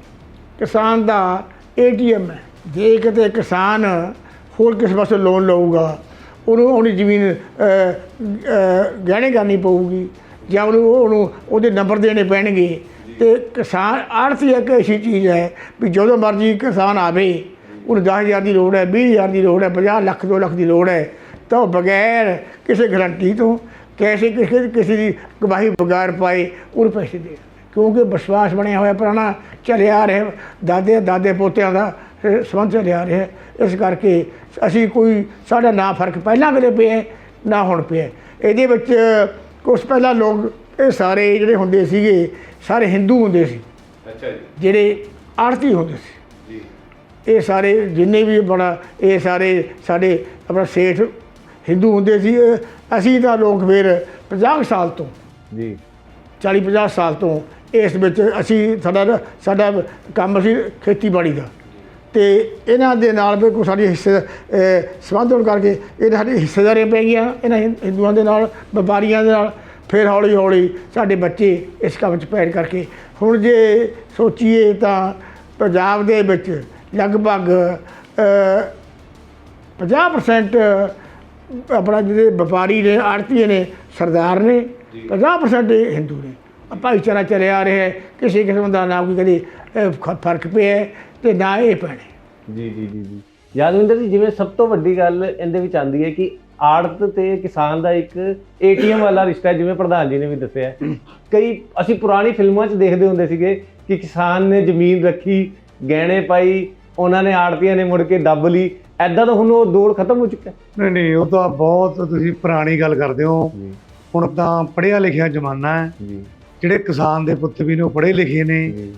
ਕਿਸਾਨ ਦਾ ਏਟੀਐਮ ਹੈ। ਜੇ ਕਿਤੇ ਕਿਸਾਨ ਹੋਰ ਕਿਸੇ ਪਾਸੇ ਲੋਨ ਲਊਗਾ? ਉਹਨੂੰ ਉਹਦੀ ਜ਼ਮੀਨ ਗਹਿਣੇ ਕਰਨੀ ਪਊਗੀ ਜਾਂ ਉਹਨੂੰ ਉਹਨੂੰ, ਉਹਦੇ ਨੰਬਰ ਦੇਣੇ ਪੈਣਗੇ। ਤੇ ਕਿਸਾਨ, ਆੜਤੀ ਇੱਕ ਐਸੀ ਚੀਜ਼ ਹੈ ਵੀ ਜਦੋਂ ਮਰਜ਼ੀ ਕਿਸਾਨ ਆਵੇ, ਉਹਨੂੰ 10000 ਦੀ ਲੋੜ ਹੈ 20000 ਦੀ ਲੋੜ ਹੈ 50 ਲੱਖ 2 ਲੱਖ ਦੀ ਲੋੜ ਹੈ, ਤਾਂ ਉਹ ਬਗੈਰ ਕਿਸੇ ਗਰੰਟੀ ਤੋਂ ਕਿਸੇ ਕਿਸੇ ਕਿਸੇ ਦੀ ਗਵਾਹੀ ਬਗੈਰ ਪਾਏ ਉਹਨੂੰ ਪੈਸੇ ਦੇ ਕਿਉਂਕਿ ਵਿਸ਼ਵਾਸ ਬਣਿਆ ਹੋਇਆ ਪੁਰਾਣਾ, ਚੱਲਿਆ ਰਿਹਾ ਦਾਦੇ ਦਾਦੇ ਪੋਤਿਆਂ ਦਾ ਸੰਬੰਧ ਚੱਲਿਆ ਆ ਰਿਹਾ ਇਸ ਕਰਕੇ ਅਸੀਂ ਕੋਈ ਸਾਡਾ ਨਾ ਫ਼ਰਕ ਪਹਿਲਾਂ ਵੇਲੇ ਪਿਆ ਨਾ ਹੁਣ ਪਿਆ ਇਹਦੇ ਵਿੱਚ ਕੁਝ ਪਹਿਲਾਂ ਲੋਕ ਇਹ ਸਾਰੇ ਜਿਹੜੇ ਹੁੰਦੇ ਸੀਗੇ ਸਾਰੇ ਹਿੰਦੂ ਹੁੰਦੇ ਸੀ। ਅੱਛਾ ਜੀ। ਜਿਹੜੇ ਆੜਤੀ ਹੁੰਦੇ ਸੀ। ਜੀ। ਇਹ ਸਾਰੇ ਜਿੰਨੇ ਵੀ ਬੜਾ ਇਹ ਸਾਰੇ ਸਾਡੇ ਆਪਣਾ ਸੇਠ ਹਿੰਦੂ ਹੁੰਦੇ ਸੀ ਅਸੀਂ ਤਾਂ ਲੋਕ ਫਿਰ 50 ਸਾਲ ਤੋਂ ਜੀ। 40 50 ਸਾਲ ਤੋਂ ਇਸ ਵਿੱਚ ਅਸੀਂ ਸਾਡਾ ਸਾਡਾ ਕੰਮ ਸੀ ਖੇਤੀਬਾੜੀ ਦਾ। ਤੇ ਇਹਨਾਂ ਦੇ ਨਾਲ ਵੀ ਕੋਈ ਸਾਡੀ ਹਿੱਸੇ ਸੰਬੰਧ ਹੋਣ ਕਰਕੇ ਇਹ ਸਾਡੀ ਹਿੱਸੇਦਾਰੀਆਂ ਪੈ ਗਈਆਂ ਇਹਨਾਂ ਹਿੰਦੂਆਂ ਦੇ ਨਾਲ ਵਪਾਰੀਆਂ ਦੇ ਨਾਲ ਫਿਰ ਹੌਲੀ ਹੌਲੀ ਸਾਡੇ ਬੱਚੇ ਇਸ ਕੰਮ 'ਚ ਪੈਰ ਕਰਕੇ। ਹੁਣ ਜੇ ਸੋਚੀਏ ਤਾਂ ਪੰਜਾਬ ਦੇ ਵਿੱਚ ਲਗਭਗ ਅਹ, 50% ਆਪਣਾ ਜਿਹੜੇ ਵਪਾਰੀ ਨੇ ਆੜਤੀ ਨੇ ਸਰਦਾਰ ਨੇ 50% ਇਹ ਹਿੰਦੂ ਨੇ। ਭਾਈਚਾਰਾ ਚੱਲਿਆ ਆ ਰਿਹਾ ਕਿਸੇ ਕਿਸਮ ਦਾ ਨਾ ਕੋਈ ਕਦੇ ਫ਼ਰਕ ਪਿਆ ਤੇ ਨਾ ਇਹ ਪੈਣੇ ਜੀ ਜੀ ਜੀ ਜੀ। ਯਾਦਵਿੰਦਰ ਜੀ ਜਿਵੇਂ ਸਭ ਤੋਂ ਵੱਡੀ ਗੱਲ ਇਹਦੇ ਵਿੱਚ ਆਂਦੀ ਹੈ ਕਿ ਆੜਤ ਤੇ ਕਿਸਾਨ ਦਾ ਇੱਕ ਏਟੀਐਮ ਵਾਲਾ ਰਿਸ਼ਤਾ ਹੈ ਜਿਵੇਂ ਪ੍ਰਧਾਨ ਜੀ ਨੇ ਵੀ ਦੱਸਿਆ ਹੈ। ਕਈ ਅਸੀਂ ਪੁਰਾਣੀ ਫਿਲਮਾਂ 'ਚ ਦੇਖਦੇ ਹੁੰਦੇ ਸੀਗੇ ਕਿ ਕਿਸਾਨ ਨੇ ਜ਼ਮੀਨ ਰੱਖੀ ਗਹਿਣੇ ਪਾਈ ਉਹਨਾਂ ਨੇ ਆੜਤੀਆਂ ਨੇ ਮੁੜ ਕੇ ਦੱਬ ਲਈ। ਐਦਾਂ ਤਾਂ ਹੁਣ ਉਹ ਦੌੜ ਖਤਮ ਹੋ ਚੁੱਕਾ ਹੈ। ਨਹੀਂ ਨਹੀਂ ਉਹ ਤਾਂ ਬਹੁਤ ਤੁਸੀਂ ਪੁਰਾਣੀ ਗੱਲ ਕਰਦੇ ਹੋ। ਜੀ। ਹੁਣ ਤਾਂ ਪੜ੍ਹਿਆ ਲਿਖਿਆ ਜ਼ਮਾਨਾ ਹੈ। ਜੀ। ਜਿਹੜੇ ਕਿਸਾਨ ਦੇ ਪੁੱਤ ਵੀ ਨੇ ਉਹ ਪੜ੍ਹੇ ਲਿਖੇ ਨੇ। ਜੀ।